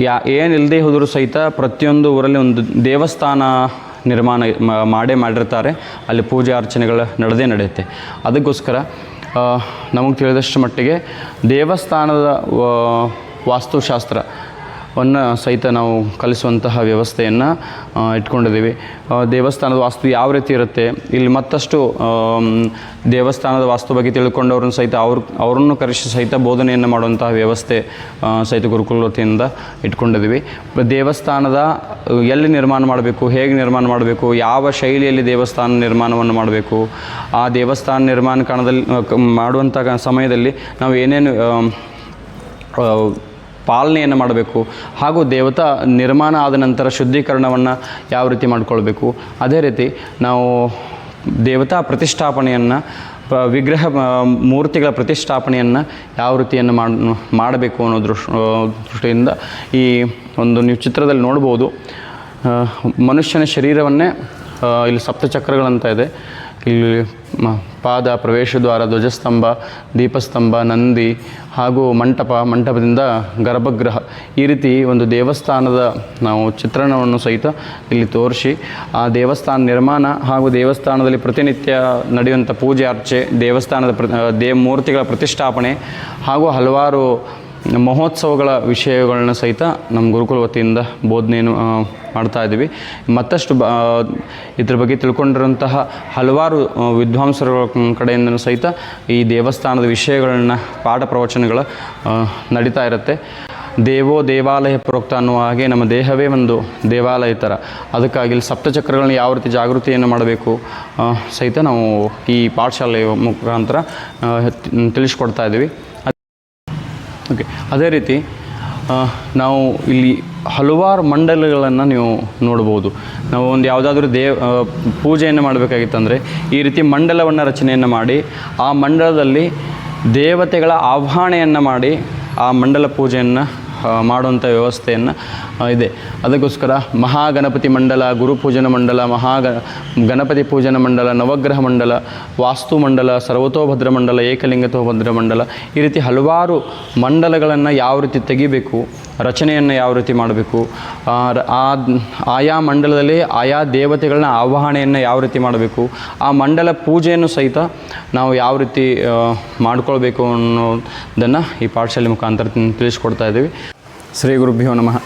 ಯಾ ಏನಿಲ್ಲದೆ ಹೋದರೂ ಸಹಿತ ಪ್ರತಿಯೊಂದು ಊರಲ್ಲಿ ಒಂದು ದೇವಸ್ಥಾನ ನಿರ್ಮಾಣ ಮಾಡೇ ಮಾಡಿರ್ತಾರೆ. ಅಲ್ಲಿ ಪೂಜೆ ಅರ್ಚನೆಗಳು ನಡೆದೇ ನಡೆಯುತ್ತೆ. ಅದಕ್ಕೋಸ್ಕರ ನಮಗೆ ತಿಳಿದಷ್ಟು ಮಟ್ಟಿಗೆ ದೇವಸ್ಥಾನದ ವಾಸ್ತುಶಾಸ್ತ್ರ ವನ್ನು ಸಹಿತ ನಾವು ಕಲಿಸುವಂತಹ ವ್ಯವಸ್ಥೆಯನ್ನು ಇಟ್ಕೊಂಡಿದ್ದೀವಿ. ದೇವಸ್ಥಾನದ ವಾಸ್ತು ಯಾವ ರೀತಿ ಇರುತ್ತೆ? ಇಲ್ಲಿ ಮತ್ತಷ್ಟು ದೇವಸ್ಥಾನದ ವಾಸ್ತು ಬಗ್ಗೆ ತಿಳ್ಕೊಂಡವ್ರನ್ನ ಸಹಿತ ಅವ್ರ, ಅವರನ್ನು ಕರೆಸಿ ಸಹಿತ ಬೋಧನೆಯನ್ನು ಮಾಡುವಂತಹ ವ್ಯವಸ್ಥೆ ಸಹಿತ ಗುರುಕುಲ ವತಿಯಿಂದ ಇಟ್ಕೊಂಡಿದ್ದೀವಿ. ದೇವಸ್ಥಾನದ, ಎಲ್ಲಿ ನಿರ್ಮಾಣ ಮಾಡಬೇಕು, ಹೇಗೆ ನಿರ್ಮಾಣ ಮಾಡಬೇಕು, ಯಾವ ಶೈಲಿಯಲ್ಲಿ ದೇವಸ್ಥಾನ ನಿರ್ಮಾಣವನ್ನು ಮಾಡಬೇಕು, ಆ ದೇವಸ್ಥಾನ ನಿರ್ಮಾಣ ಕಾಣದಲ್ಲಿ ಮಾಡುವಂಥ ಸಮಯದಲ್ಲಿ ನಾವು ಏನೇನು ಪಾಲನೆಯನ್ನು ಮಾಡಬೇಕು ಹಾಗೂ ದೇವತಾ ನಿರ್ಮಾಣ ಆದ ನಂತರ ಶುದ್ಧೀಕರಣವನ್ನು ಯಾವ ರೀತಿ ಮಾಡಿಕೊಳ್ಬೇಕು. ಅದೇ ರೀತಿ ನಾವು ದೇವತಾ ಪ್ರತಿಷ್ಠಾಪನೆಯನ್ನು ವಿಗ್ರಹ ಮೂರ್ತಿಗಳ ಪ್ರತಿಷ್ಠಾಪನೆಯನ್ನು ಯಾವ ರೀತಿಯನ್ನು ಮಾಡ್, ಮಾಡಬೇಕು ಅನ್ನೋ ದೃಶ್ ದೃಷ್ಟಿಯಿಂದ ಈ ಒಂದು ನೀವು ಚಿತ್ರದಲ್ಲಿ ನೋಡ್ಬೋದು. ಮನುಷ್ಯನ ಶರೀರವನ್ನೇ ಇಲ್ಲಿ ಸಪ್ತಚಕ್ರಗಳಂತ ಇದೆ. ಇಲ್ಲಿ ಮ- ಪಾದ, ಪ್ರವೇಶದ್ವಾರ, ಧ್ವಜಸ್ತಂಭ, ದೀಪಸ್ತಂಭ, ನಂದಿ ಹಾಗೂ ಮಂಟಪ, ಮಂಟಪದಿಂದ ಗರ್ಭಗೃಹ. ಈ ರೀತಿ ಒಂದು ದೇವಸ್ಥಾನದ ನಾವು ಚಿತ್ರಣವನ್ನು ಸಹಿತ ಇಲ್ಲಿ ತೋರಿಸಿ, ಆ ದೇವಸ್ಥಾನ ನಿರ್ಮಾಣ ಹಾಗೂ ದೇವಸ್ಥಾನದಲ್ಲಿ ಪ್ರತಿನಿತ್ಯ ನಡೆಯುವಂಥ ಪೂಜೆ ಅರ್ಚೆ, ದೇವಸ್ಥಾನದ ಪ್ರ ದೇವ ಮೂರ್ತಿಗಳ ಪ್ರತಿಷ್ಠಾಪನೆ ಹಾಗೂ ಹಲವಾರು ಮಹೋತ್ಸವಗಳ ವಿಷಯಗಳನ್ನ ಸಹಿತ ನಮ್ಮ ಗುರುಕುಲ ವತಿಯಿಂದ ಬೋಧನೆಯನ್ನು ಮಾಡ್ತಾ ಇದ್ದೀವಿ. ಮತ್ತಷ್ಟು ಬ ಇದ್ರ ಬಗ್ಗೆ ತಿಳ್ಕೊಂಡಿರುವಂತಹ ಹಲವಾರು ವಿದ್ವಾಂಸರ ಕಡೆಯಿಂದನೂ ಸಹಿತ ಈ ದೇವಸ್ಥಾನದ ವಿಷಯಗಳನ್ನ, ಪಾಠ ಪ್ರವಚನಗಳ ನಡೀತಾ ಇರುತ್ತೆ. ದೇವೋ ದೇವಾಲಯ ಪ್ರೋಕ್ತ ಅನ್ನುವ ಹಾಗೆ ನಮ್ಮ ದೇಹವೇ ಒಂದು ದೇವಾಲಯ ಥರ ಅದಕ್ಕಾಗಿ ಸಪ್ತಚಕ್ರಗಳನ್ನ ಯಾವ ರೀತಿ ಜಾಗೃತಿಯನ್ನು ಮಾಡಬೇಕು ಸಹಿತ ನಾವು ಈ ಪಾಠಶಾಲೆಯ ಮುಖಾಂತರ ತಿಳಿಸ್ಕೊಡ್ತಾ ಇದ್ದೀವಿ. ಓಕೆ ಅದೇ ರೀತಿ ನಾವು ಇಲ್ಲಿ ಹಲವಾರು ಮಂಡಲಗಳನ್ನು ನೀವು ನೋಡ್ಬೋದು. ನಾವು ಒಂದು ಯಾವುದಾದ್ರೂ ದೇವ ಪೂಜೆಯನ್ನು ಮಾಡಬೇಕಾಗಿತ್ತಂದರೆ ಈ ರೀತಿ ಮಂಡಲವನ್ನು ರಚನೆಯನ್ನು ಮಾಡಿ, ಆ ಮಂಡಲದಲ್ಲಿ ದೇವತೆಗಳ ಆಹ್ವಾನೆಯನ್ನು ಮಾಡಿ ಆ ಮಂಡಲ ಪೂಜೆಯನ್ನು ಮಾಡುವಂಥ ವ್ಯವಸ್ಥೆಯನ್ನು ಇದೆ. ಅದಕ್ಕೋಸ್ಕರ ಮಹಾಗಣಪತಿ ಮಂಡಲ, ಗುರುಪೂಜನ ಮಂಡಲ, ಮಹಾಗ, ಗಣಪತಿ ಪೂಜನ ಮಂಡಲ, ನವಗ್ರಹ ಮಂಡಲ, ವಾಸ್ತು ಮಂಡಲ, ಸರ್ವತೋಭದ್ರ ಮಂಡಲ ಏಕಲಿಂಗತೋಭದ್ರ ಮಂಡಲ, ಈ ರೀತಿ ಹಲವಾರು ಮಂಡಲಗಳನ್ನು ಯಾವ ರೀತಿ ತೆಗಿಬೇಕು, ರಚನೆಯನ್ನು ಯಾವ ರೀತಿ ಮಾಡಬೇಕು ಆಯಾ ಮಂಡಲದಲ್ಲಿ ಆಯಾ ದೇವತೆಗಳನ್ನ ಆವಾಹನೆಯನ್ನು ಯಾವ ರೀತಿ ಮಾಡಬೇಕು, ಆ ಮಂಡಲ ಪೂಜೆಯನ್ನು ಸಹಿತ ನಾವು ಯಾವ ರೀತಿ ಮಾಡಿಕೊಳ್ಬೇಕು ಅನ್ನೋದನ್ನು ಈ ಪಾಠಶಾಲೆ ಮುಖಾಂತರ ತಿಳಿಸ್ಕೊಡ್ತಾ ಇದ್ದೀವಿ. ಶ್ರೀ ಗುರುಭ್ಯೋ ನಮಃ.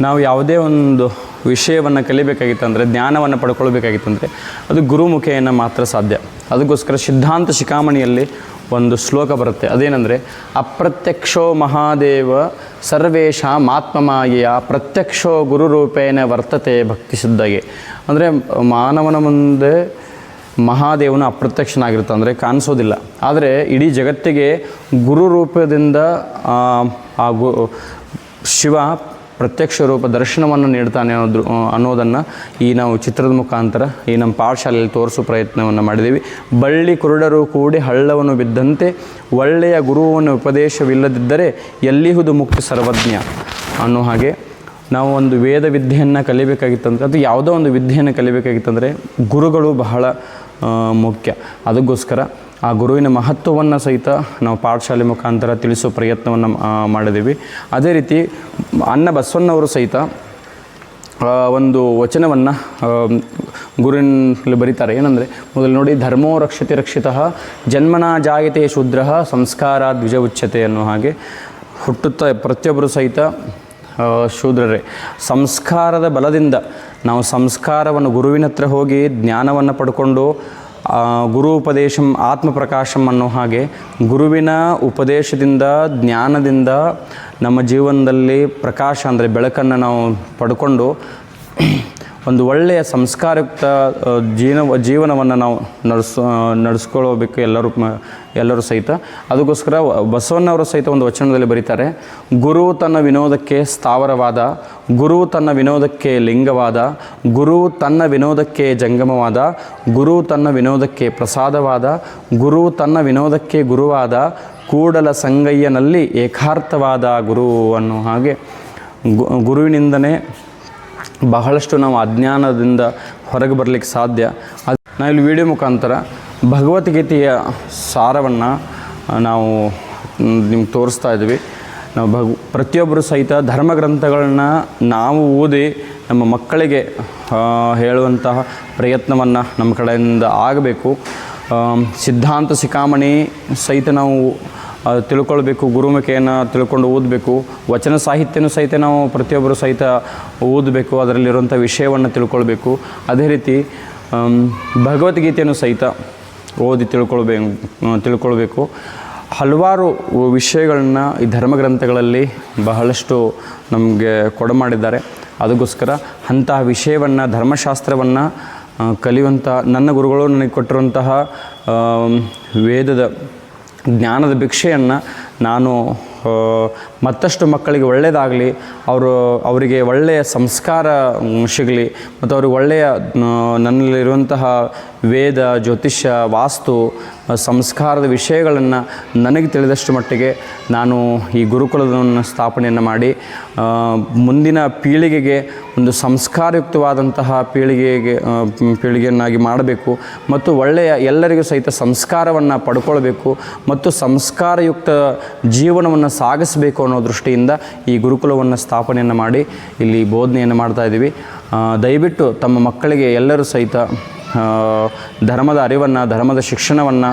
ನಾವು ಯಾವುದೇ ಒಂದು ವಿಷಯವನ್ನು ಕಲಿಬೇಕಾಗಿತ್ತಂದರೆ ಜ್ಞಾನವನ್ನು ಪಡ್ಕೊಳ್ಬೇಕಾಗಿತ್ತಂದರೆ ಅದು ಗುರುಮುಖೆಯನ್ನು ಮಾತ್ರ ಸಾಧ್ಯ. ಅದಕ್ಕೋಸ್ಕರ ಸಿದ್ಧಾಂತ ಶಿಖಾಮಣಿಯಲ್ಲಿ ಒಂದು ಶ್ಲೋಕ ಬರುತ್ತೆ. ಅದೇನೆಂದರೆ ಅಪ್ರತ್ಯಕ್ಷೋ ಮಹಾದೇವ ಸರ್ವೇಶಾಂ ಆತ್ಮಮಾಯೆಯ ಪ್ರತ್ಯಕ್ಷೋ ಗುರುರೂಪೇಣ ವರ್ತತೆ ಭಕ್ತಿ ಸಿದ್ಧಗೆ ಅಂದರೆ ಮಾನವನ ಮುಂದೆ ಮಹಾದೇವನ ಅಪ್ರತ್ಯಕ್ಷನಾಗಿರುತ್ತೆ ಅಂದರೆ ಕಾಣಿಸೋದಿಲ್ಲ. ಆದರೆ ಇಡೀ ಜಗತ್ತಿಗೆ ಗುರು ರೂಪದಿಂದ ಆ, ಆ ಗು ಶಿವ ಪ್ರತ್ಯಕ್ಷ ರೂಪ ದರ್ಶನವನ್ನು ನೀಡ್ತಾನೆ ಅನ್ನೋದು ಅನ್ನೋದನ್ನು ಈ ನಾವು ಚಿತ್ರದ ಮುಖಾಂತರ ಈ ನಮ್ಮ ಪಾಠಶಾಲೆಯಲ್ಲಿ ತೋರಿಸೋ ಪ್ರಯತ್ನವನ್ನು ಮಾಡಿದ್ದೀವಿ. ಬಳ್ಳಿ ಕುರುಡರು ಕೂಡಿ ಹಳ್ಳವನ್ನು ಬಿದ್ದಂತೆ ಒಳ್ಳೆಯ ಗುರುವನ್ನು ಉಪದೇಶವಿಲ್ಲದಿದ್ದರೆ ಎಲ್ಲಿಹುದು ಮುಕ್ತಿ ಸರ್ವಜ್ಞ? ಅನ್ನೋ ಹಾಗೆ ನಾವು ಒಂದು ವೇದ ವಿದ್ಯೆಯನ್ನು ಕಲಿಬೇಕಾಗಿತ್ತಂದರೆ ಅದು ಯಾವುದೋ ಒಂದು ವಿದ್ಯೆಯನ್ನು ಕಲಿಬೇಕಾಗಿತ್ತಂದರೆ ಗುರುಗಳು ಬಹಳ ಮುಖ್ಯ. ಅದಕ್ಕೋಸ್ಕರ ಆ ಗುರುವಿನ ಮಹತ್ವವನ್ನು ಸಹಿತ ನಾವು ಪಾಠಶಾಲೆ ಮುಖಾಂತರ ತಿಳಿಸೋ ಪ್ರಯತ್ನವನ್ನು ಮಾಡಿದ್ದೀವಿ ಅದೇ ರೀತಿ ಅನ್ನ ಬಸವಣ್ಣವರು ಸಹಿತ ಒಂದು ವಚನವನ್ನು ಗುರುವಿನಲ್ಲಿ ಬರೀತಾರೆ. ಏನಂದರೆ, ಮೊದಲು ನೋಡಿ, ಧರ್ಮೋ ರಕ್ಷತೆ ರಕ್ಷಿತ, ಜನ್ಮನ ಜಾಯತೆ ಶೂದ್ರ, ಸಂಸ್ಕಾರ ದ್ವಿಜ ಉಚ್ಯತೆ ಅನ್ನೋ ಹಾಗೆ ಹುಟ್ಟುತ್ತಾ ಪ್ರತಿಯೊಬ್ಬರು ಸಹಿತ ಶೂದ್ರರೇ. ಸಂಸ್ಕಾರದ ಬಲದಿಂದ ನಾವು ಸಂಸ್ಕಾರವನ್ನು ಗುರುವಿನ ಹತ್ರ ಹೋಗಿ ಜ್ಞಾನವನ್ನು ಪಡ್ಕೊಂಡು ಗುರು ಉಪದೇಶಂ ಆತ್ಮಪ್ರಕಾಶಂ ಅನ್ನೋ ಹಾಗೆ ಗುರುವಿನ ಉಪದೇಶದಿಂದ, ಜ್ಞಾನದಿಂದ ನಮ್ಮ ಜೀವನದಲ್ಲಿ ಪ್ರಕಾಶ ಅಂದರೆ ಬೆಳಕನ್ನು ನಾವು ಪಡ್ಕೊಂಡು ಒಂದು ಒಳ್ಳೆಯ ಸಂಸ್ಕಾರಯುಕ್ತ ಜೀವ ಜೀವನವನ್ನು ನಾವು ನಡೆಸ ನಡೆಸ್ಕೊಳ್ಬೇಕು ಎಲ್ಲರೂ ಎಲ್ಲರೂ ಸಹಿತ. ಅದಕ್ಕೋಸ್ಕರ ಬಸವಣ್ಣವರು ಸಹಿತ ಒಂದು ವಚನದಲ್ಲಿ ಬರೀತಾರೆ, ಗುರು ತನ್ನ ವಿನೋದಕ್ಕೆ ಸ್ಥಾವರವಾದ, ಗುರು ತನ್ನ ವಿನೋದಕ್ಕೆ ಲಿಂಗವಾದ, ಗುರು ತನ್ನ ವಿನೋದಕ್ಕೆ ಜಂಗಮವಾದ, ಗುರು ತನ್ನ ವಿನೋದಕ್ಕೆ ಪ್ರಸಾದವಾದ, ಗುರು ತನ್ನ ವಿನೋದಕ್ಕೆ ಗುರುವಾದ, ಕೂಡಲ ಸಂಗಯ್ಯನಲ್ಲಿ ಏಕಾರ್ಥವಾದ ಗುರು ಅನ್ನೋ ಹಾಗೆ ಗುರುವಿನಿಂದನೇ ಬಹಳಷ್ಟು ನಾವು ಅಜ್ಞಾನದಿಂದ ಹೊರಗೆ ಬರಲಿಕ್ಕೆ ಸಾಧ್ಯ. ಅದು ನಾವಿಲ್ಲಿ ವಿಡಿಯೋ ಮುಖಾಂತರ ಭಗವದ್ಗೀತೆಯ ಸಾರವನ್ನು ನಾವು ನಿಮ್ಗೆ ತೋರಿಸ್ತಾ ಇದ್ವಿ. ನಾವು ಭಗ, ಪ್ರತಿಯೊಬ್ಬರು ಸಹಿತ ಧರ್ಮಗ್ರಂಥಗಳನ್ನ ನಾವು ಓದಿ ನಮ್ಮ ಮಕ್ಕಳಿಗೆ ಹೇಳುವಂತಹ ಪ್ರಯತ್ನವನ್ನು ನಮ್ಮ ಕಡೆಯಿಂದ ಆಗಬೇಕು. ಸಿದ್ಧಾಂತ ಶಿಖಾಮಣಿ ಸಹಿತ ನಾವು ತಿಳ್ಕೊಳ್ಬೇಕು, ಗುರುಮುಖಿಯನ್ನು ತಿಳ್ಕೊಂಡು ಓದಬೇಕು. ವಚನ ಸಾಹಿತ್ಯನೂ ಸಹಿತ ನಾವು ಪ್ರತಿಯೊಬ್ಬರು ಸಹಿತ ಓದಬೇಕು, ಅದರಲ್ಲಿರುವಂಥ ವಿಷಯವನ್ನು ತಿಳ್ಕೊಳ್ಬೇಕು. ಅದೇ ರೀತಿ ಭಗವದ್ಗೀತೆಯನ್ನು ಸಹಿತ ಓದಿ ತಿಳ್ಕೊಳ್ಬೇಕು ತಿಳ್ಕೊಳ್ಬೇಕು. ಹಲವಾರು ವಿಷಯಗಳನ್ನ ಈ ಧರ್ಮಗ್ರಂಥಗಳಲ್ಲಿ ಬಹಳಷ್ಟು ನಮಗೆ ಕೊಡಮಾಡಿದ್ದಾರೆ ಅದಕ್ಕೋಸ್ಕರ ಅಂತಹ ವಿಷಯವನ್ನು, ಧರ್ಮಶಾಸ್ತ್ರವನ್ನು ಕಲಿಯುವಂತಹ ನನ್ನ ಗುರುಗಳು ನನಗೆ ಕೊಟ್ಟಿರುವಂತಹ ವೇದದ ಜ್ಞಾನದ ಭಿಕ್ಷೆಯನ್ನು ನಾನು ಮತ್ತಷ್ಟು ಮಕ್ಕಳಿಗೆ ಒಳ್ಳೆಯದಾಗಲಿ ಅವರು, ಅವರಿಗೆ ಒಳ್ಳೆಯ ಸಂಸ್ಕಾರ ಸಿಗಲಿ ಮತ್ತು ಅವ್ರಿಗೆ ಒಳ್ಳೆಯ ನನ್ನಲ್ಲಿರುವಂತಹ ವೇದ, ಜ್ಯೋತಿಷ್ಯ, ವಾಸ್ತು, ಸಂಸ್ಕಾರದ ವಿಷಯಗಳನ್ನು ನನಗೆ ತಿಳಿದಷ್ಟು ಮಟ್ಟಿಗೆ ನಾನು ಈ ಗುರುಕುಲವನ್ನು ಸ್ಥಾಪನೆಯನ್ನು ಮಾಡಿ ಮುಂದಿನ ಪೀಳಿಗೆಗೆ ಒಂದು ಸಂಸ್ಕಾರಯುಕ್ತವಾದಂತಹ ಪೀಳಿಗೆಗೆ ಪೀಳಿಗೆಯನ್ನಾಗಿ ಮಾಡಬೇಕು ಮತ್ತು ಒಳ್ಳೆಯ ಎಲ್ಲರಿಗೂ ಸಹಿತ ಸಂಸ್ಕಾರವನ್ನು ಪಡ್ಕೊಳ್ಬೇಕು ಮತ್ತು ಸಂಸ್ಕಾರಯುಕ್ತ ಜೀವನವನ್ನು ಸಾಗಿಸಬೇಕು ಅನ್ನೋ ದೃಷ್ಟಿಯಿಂದ ಈ ಗುರುಕುಲವನ್ನು ಸ್ಥಾಪನೆಯನ್ನು ಮಾಡಿ ಇಲ್ಲಿ ಬೋಧನೆಯನ್ನು ಮಾಡ್ತಾ ಇದ್ದೀವಿ. ದಯವಿಟ್ಟು ತಮ್ಮ ಮಕ್ಕಳಿಗೆ ಎಲ್ಲರೂ ಸಹಿತ ಧರ್ಮದ ಅರಿವನ್ನು, ಧರ್ಮದ ಶಿಕ್ಷಣವನ್ನು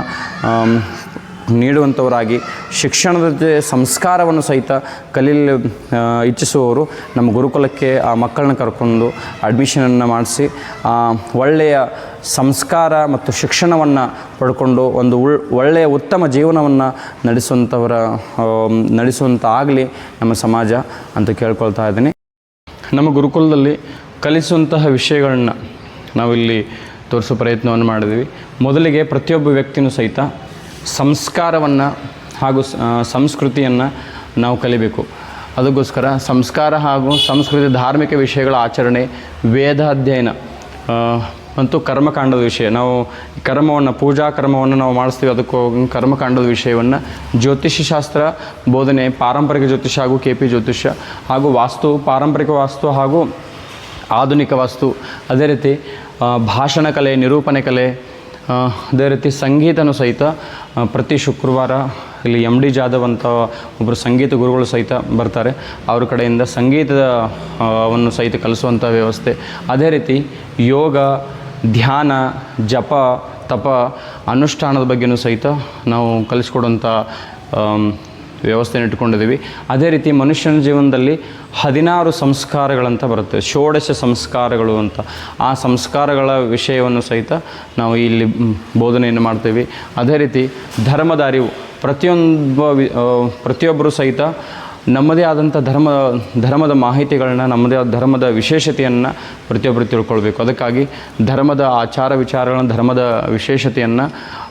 ನೀಡುವಂಥವರಾಗಿ ಶಿಕ್ಷಣದ ಜೊತೆ ಸಂಸ್ಕಾರವನ್ನು ಸಹಿತ ಕಲೀಲಿ ಇಚ್ಛಿಸುವವರು ನಮ್ಮ ಗುರುಕುಲಕ್ಕೆ ಆ ಮಕ್ಕಳನ್ನ ಕರ್ಕೊಂಡು ಅಡ್ಮಿಷನನ್ನು ಮಾಡಿಸಿ ಒಳ್ಳೆಯ ಸಂಸ್ಕಾರ ಮತ್ತು ಶಿಕ್ಷಣವನ್ನು ಪಡ್ಕೊಂಡು ಒಂದು ಉಳ್, ಒಳ್ಳೆಯ ಉತ್ತಮ ಜೀವನವನ್ನು ನಡೆಸುವಂಥವರ ನಡೆಸುವಂಥ ಆಗಲಿ ನಮ್ಮ ಸಮಾಜ ಅಂತ ಕೇಳ್ಕೊಳ್ತಾ ಇದ್ದೀನಿ. ನಮ್ಮ ಗುರುಕುಲದಲ್ಲಿ ಕಲಿಸುವಂತಹ ವಿಷಯಗಳನ್ನ ನಾವಿಲ್ಲಿ ತೋರಿಸೋ ಪ್ರಯತ್ನವನ್ನು ಮಾಡಿದ್ವಿ. ಮೊದಲಿಗೆ ಪ್ರತಿಯೊಬ್ಬ ವ್ಯಕ್ತಿನೂ ಸಹಿತ ಸಂಸ್ಕಾರವನ್ನು ಹಾಗೂ ಸಂಸ್ಕೃತಿಯನ್ನು ನಾವು ಕಲಿಬೇಕು. ಅದಕ್ಕೋಸ್ಕರ ಸಂಸ್ಕಾರ ಹಾಗೂ ಸಂಸ್ಕೃತಿ ಧಾರ್ಮಿಕ ವಿಷಯಗಳ ಆಚರಣೆ, ವೇದ ಅಧ್ಯಯನ ಮತ್ತು ಕರ್ಮಕಾಂಡದ ವಿಷಯ. ನಾವು ಕರ್ಮವನ್ನು, ಪೂಜಾ ಕರ್ಮವನ್ನು ನಾವು ಮಾಡಿಸ್ತೀವಿ. ಅದಕ್ಕೂ ಕರ್ಮಕಾಂಡದ ವಿಷಯವನ್ನು ಜ್ಯೋತಿಷ್ಯ ಶಾಸ್ತ್ರ ಬೋಧನೆ, ಪಾರಂಪರಿಕ ಜ್ಯೋತಿಷ್ಯ ಹಾಗೂ ಕೆ ಪಿ ಜ್ಯೋತಿಷ್ಯ ಹಾಗೂ ವಾಸ್ತು, ಪಾರಂಪರಿಕ ವಾಸ್ತು ಹಾಗೂ ಆಧುನಿಕ ವಾಸ್ತು. ಅದೇ ರೀತಿ ಭಾಷಣ ಕಲೆ, ನಿರೂಪಣೆ ಕಲೆ ಅದೇ ರೀತಿ ಸಂಗೀತನೂ ಸಹಿತ ಪ್ರತಿ ಶುಕ್ರವಾರ ಇಲ್ಲಿ ಎಂ ಡಿ ಜಾಧವ್ ಅಂತ ಒಬ್ಬರು ಸಂಗೀತ ಗುರುಗಳು ಸಹಿತ ಬರ್ತಾರೆ. ಅವ್ರ ಕಡೆಯಿಂದ ಸಂಗೀತದ ವನ್ನು ಸಹಿತ ಕಲಿಸುವಂಥ ವ್ಯವಸ್ಥೆ. ಅದೇ ರೀತಿ ಯೋಗ, ಧ್ಯಾನ, ಜಪ, ತಪ ಅನುಷ್ಠಾನದ ಬಗ್ಗೆನೂ ಸಹಿತ ನಾವು ಕಲಿಸ್ಕೊಡುವಂಥ ವ್ಯವಸ್ಥೆಯನ್ನು ಇಟ್ಕೊಂಡಿದ್ದೀವಿ ಅದೇ ರೀತಿ ಮನುಷ್ಯನ ಜೀವನದಲ್ಲಿ ಹದಿನಾರು ಸಂಸ್ಕಾರಗಳಂತ ಬರುತ್ತೆ. ಷೋಡಶ ಸಂಸ್ಕಾರಗಳು ಅಂತ. ಆ ಸಂಸ್ಕಾರಗಳ ವಿಷಯವನ್ನು ಸಹಿತ ನಾವು ಇಲ್ಲಿ ಬೋಧನೆಯನ್ನು ಮಾಡ್ತೀವಿ. ಅದೇ ರೀತಿ ಧರ್ಮದ ಅರಿವು ಪ್ರತಿಯೊಂದು ಪ್ರತಿಯೊಬ್ಬರು ಸಹಿತ ನಮ್ಮದೇ ಆದಂಥ ಧರ್ಮ, ಧರ್ಮದ ಮಾಹಿತಿಗಳನ್ನ, ನಮ್ಮದೇ ಆದ ಧರ್ಮದ ವಿಶೇಷತೆಯನ್ನು ಪ್ರತಿಯೊಬ್ಬರು ತಿಳ್ಕೊಳ್ಬೇಕು. ಅದಕ್ಕಾಗಿ ಧರ್ಮದ ಆಚಾರ ವಿಚಾರಗಳನ್ನು, ಧರ್ಮದ ವಿಶೇಷತೆಯನ್ನು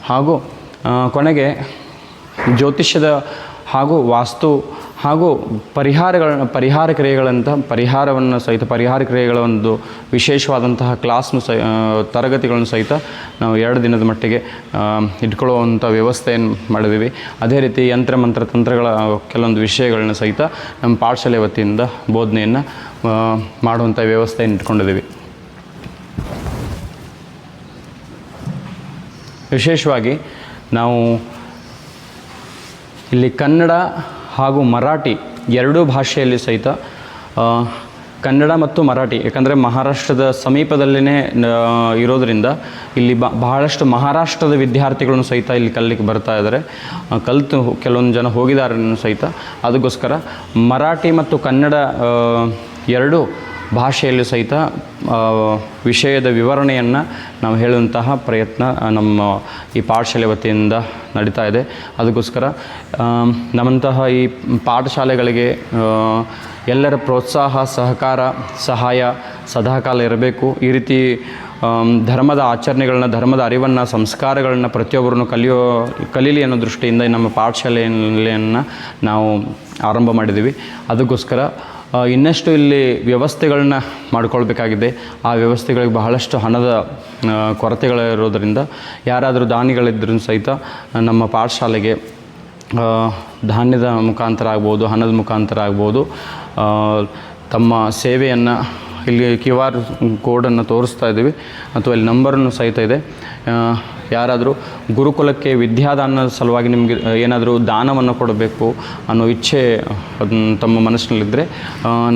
ಹಾಗೂ ಕೊನೆಗೆ ಜ್ಯೋತಿಷ್ಯದ ಹಾಗೂ ವಾಸ್ತು ಹಾಗೂ ಪರಿಹಾರಗಳ, ಪರಿಹಾರ ಕ್ರಿಯೆಗಳಂತಹ ಪರಿಹಾರವನ್ನು ಸಹಿತ, ಪರಿಹಾರ ಕ್ರಿಯೆಗಳ ಒಂದು ವಿಶೇಷವಾದಂತಹ ಕ್ಲಾಸ್ನು ಸಹ ತರಗತಿಗಳನ್ನು ಸಹಿತ ನಾವು ಎರಡು ದಿನದ ಮಟ್ಟಿಗೆ ಇಟ್ಕೊಳ್ಳುವಂಥ ವ್ಯವಸ್ಥೆಯನ್ನು ಮಾಡಿದ್ದೀವಿ. ಅದೇ ರೀತಿ ಯಂತ್ರ, ಮಂತ್ರ, ತಂತ್ರಗಳ ಕೆಲವೊಂದು ವಿಷಯಗಳನ್ನ ಸಹಿತ ನಮ್ಮ ಪಾಠಶಾಲೆ ವತಿಯಿಂದ ಬೋಧನೆಯನ್ನು ಮಾಡುವಂಥ ವ್ಯವಸ್ಥೆಯನ್ನು ಇಟ್ಕೊಂಡಿದ್ದೀವಿ. ವಿಶೇಷವಾಗಿ ನಾವು ಇಲ್ಲಿ ಕನ್ನಡ ಹಾಗೂ ಮರಾಠಿ ಎರಡೂ ಭಾಷೆಯಲ್ಲಿ ಸಹಿತ ಕನ್ನಡ ಮತ್ತು ಮರಾಠಿ, ಯಾಕಂದರೆ ಮಹಾರಾಷ್ಟ್ರದ ಸಮೀಪದಲ್ಲೇ ಇರೋದರಿಂದ ಇಲ್ಲಿ ಬಹಳಷ್ಟು ಮಹಾರಾಷ್ಟ್ರದ ವಿದ್ಯಾರ್ಥಿಗಳನ್ನು ಸಹಿತ ಇಲ್ಲಿ ಕಲಿಕ್ಕೆ ಬರ್ತಾ ಇದ್ದಾರೆ. ಕಲಿತು ಕೆಲವೊಂದು ಜನ ಹೋಗಿದ್ದಾರೆ ಸಹಿತ. ಅದಕ್ಕೋಸ್ಕರ ಮರಾಠಿ ಮತ್ತು ಕನ್ನಡ ಎರಡೂ ಭಾಷೆಯಲ್ಲೂ ಸಹಿತ ವಿಷಯದ ವಿವರಣೆಯನ್ನು ನಾವು ಹೇಳುವಂತಹ ಪ್ರಯತ್ನ ನಮ್ಮ ಈ ಪಾಠಶಾಲೆ ವತಿಯಿಂದ ನಡೀತಾ ಇದೆ. ಅದಕ್ಕೋಸ್ಕರ ನಮ್ಮಂತಹ ಈ ಪಾಠಶಾಲೆಗಳಿಗೆ ಎಲ್ಲರ ಪ್ರೋತ್ಸಾಹ, ಸಹಕಾರ, ಸಹಾಯ ಸದಾಕಾಲ ಇರಬೇಕು. ಈ ರೀತಿ ಧರ್ಮದ ಆಚರಣೆಗಳನ್ನ, ಧರ್ಮದ ಅರಿವನ್ನು, ಸಂಸ್ಕಾರಗಳನ್ನು ಪ್ರತಿಯೊಬ್ಬರನ್ನು ಕಲಿಯೋ, ಕಲೀಲಿ ಅನ್ನೋ ದೃಷ್ಟಿಯಿಂದ ನಮ್ಮ ಪಾಠಶಾಲೆಯನ್ನು ನಾವು ಆರಂಭ ಮಾಡಿದ್ದೀವಿ. ಅದಕ್ಕೋಸ್ಕರ ಇನ್ನಷ್ಟು ಇಲ್ಲಿ ವ್ಯವಸ್ಥೆಗಳನ್ನ ಮಾಡಿಕೊಳ್ಬೇಕಾಗಿದೆ. ಆ ವ್ಯವಸ್ಥೆಗಳಿಗೆ ಬಹಳಷ್ಟು ಹಣದ ಕೊರತೆಗಳಿರೋದರಿಂದ ಯಾರಾದರೂ ದಾನಿಗಳಿದ್ದರೂ ಸಹಿತ ನಮ್ಮ ಪಾಠಶಾಲೆಗೆ ಧಾನ್ಯದ ಮುಖಾಂತರ ಆಗ್ಬೋದು, ಹಣದ ಮುಖಾಂತರ ಆಗ್ಬೋದು ತಮ್ಮ ಸೇವೆಯನ್ನು ಇಲ್ಲಿ ಕ್ಯೂ ಆರ್ ಕೋಡನ್ನು ತೋರಿಸ್ತಾ ಇದ್ದೀವಿ. ಅಥವಾ ಇಲ್ಲಿ ನಂಬರನ್ನು ಸಹಿತ ಇದೆ. ಯಾರಾದರೂ ಗುರುಕುಲಕ್ಕೆ ವಿದ್ಯಾದಾನದ ಸಲುವಾಗಿ ನಿಮಗೆ ಏನಾದರೂ ದಾನವನ್ನು ಕೊಡಬೇಕು ಅನ್ನೋ ಇಚ್ಛೆ ತಮ್ಮ ಮನಸ್ಸಿನಲ್ಲಿದ್ದರೆ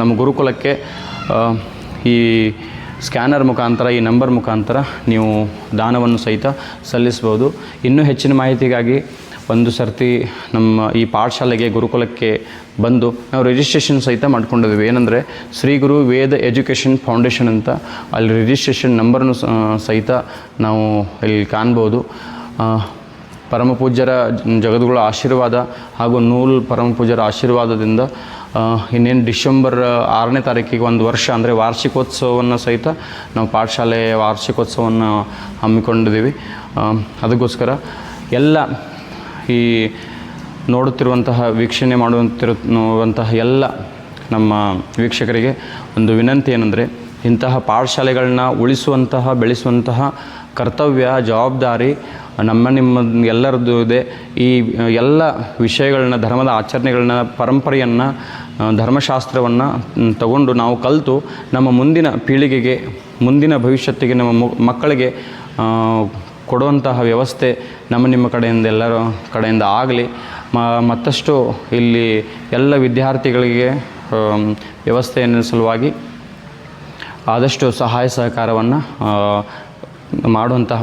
ನಮ್ಮ ಗುರುಕುಲಕ್ಕೆ ಈ ಸ್ಕ್ಯಾನರ್ ಮುಖಾಂತರ, ಈ ನಂಬರ್ ಮುಖಾಂತರ ನೀವು ದಾನವನ್ನು ಸಹಿತ ಸಲ್ಲಿಸ್ಬೋದು ಇನ್ನೂ ಹೆಚ್ಚಿನ ಮಾಹಿತಿಗಾಗಿ ಒಂದು ಸರ್ತಿ ನಮ್ಮ ಈ ಪಾಠಶಾಲೆಗೆ ಗುರುಕುಲಕ್ಕೆ ಬಂದು ನಾವು ರಿಜಿಸ್ಟ್ರೇಷನ್ ಸಹಿತ ಮಾಡ್ಕೊಂಡಿದ್ದೀವಿ. ಏನಂದರೆ ಶ್ರೀ ಗುರು ವೇದ ಎಜುಕೇಷನ್ ಫೌಂಡೇಶನ್ ಅಂತ ಅಲ್ಲಿ ರಿಜಿಸ್ಟ್ರೇಷನ್ ನಂಬರ್ನು ಸಹಿತ ನಾವು ಇಲ್ಲಿ ಕಾಣ್ಬೋದು. ಪರಮ ಪೂಜ್ಯರ ಜಗದ್ಗಳ ಆಶೀರ್ವಾದ ಹಾಗೂ ನೂಲ್ ಪರಮ ಪೂಜ್ಯರ ಆಶೀರ್ವಾದದಿಂದ ಇನ್ನೇನು ಡಿಸೆಂಬರ್ ಆರನೇ ತಾರೀಕಿಗೆ ಒಂದು ವರ್ಷ ಅಂದರೆ ವಾರ್ಷಿಕೋತ್ಸವವನ್ನು ಸಹಿತ ನಾವು ಪಾಠಶಾಲೆಯ ವಾರ್ಷಿಕೋತ್ಸವವನ್ನು ಹಮ್ಮಿಕೊಂಡಿದ್ದೀವಿ. ಅದಕ್ಕೋಸ್ಕರ ಎಲ್ಲ ಈ ನೋಡುತ್ತಿರುವಂತಹ, ವೀಕ್ಷಣೆ ಮಾಡುವಂತಿರುವಂತಹ ಎಲ್ಲ ನಮ್ಮ ವೀಕ್ಷಕರಿಗೆ ಒಂದು ವಿನಂತಿ ಏನಂದರೆ, ಇಂತಹ ಪಾಠಶಾಲೆಗಳನ್ನ ಉಳಿಸುವಂತಹ, ಬೆಳೆಸುವಂತಹ ಕರ್ತವ್ಯ, ಜವಾಬ್ದಾರಿ ನಮ್ಮ ನಿಮ್ಮ ಎಲ್ಲರದ್ದು ಇದೆ. ಈ ಎಲ್ಲ ವಿಷಯಗಳನ್ನ, ಧರ್ಮದ ಆಚರಣೆಗಳನ್ನ, ಪರಂಪರೆಯನ್ನು ಧರ್ಮಶಾಸ್ತ್ರವನ್ನು ತಗೊಂಡು ನಾವು ಕಲಿತು ನಮ್ಮ ಮುಂದಿನ ಪೀಳಿಗೆಗೆ, ಮುಂದಿನ ಭವಿಷ್ಯತ್ತಿಗೆ, ನಮ್ಮ ಮಕ್ಕಳಿಗೆ ಕೊಡುವಂತಹ ವ್ಯವಸ್ಥೆ ನಮ್ಮ ನಿಮ್ಮ ಕಡೆಯಿಂದ ಎಲ್ಲರ ಕಡೆಯಿಂದ ಆಗಲಿ ಮತ್ತಷ್ಟು ಇಲ್ಲಿ ಎಲ್ಲ ವಿದ್ಯಾರ್ಥಿಗಳಿಗೆ ವ್ಯವಸ್ಥೆಯನ್ನು ಸಲುವಾಗಿ ಆದಷ್ಟು ಸಹಾಯ ಸಹಕಾರವನ್ನು ಮಾಡುವಂತಹ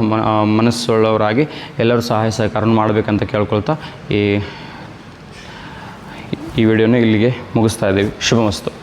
ಮನಸ್ಸುಳ್ಳವರಾಗಿ ಎಲ್ಲರೂ ಸಹಾಯ ಸಹಕಾರವನ್ನು ಮಾಡಬೇಕಂತ ಕೇಳ್ಕೊಳ್ತಾ ಈ ಈ ವಿಡಿಯೋನ ಇಲ್ಲಿಗೆ ಮುಗಿಸ್ತಾ ಇದ್ದೀವಿ. ಶುಭಮಸ್ತು.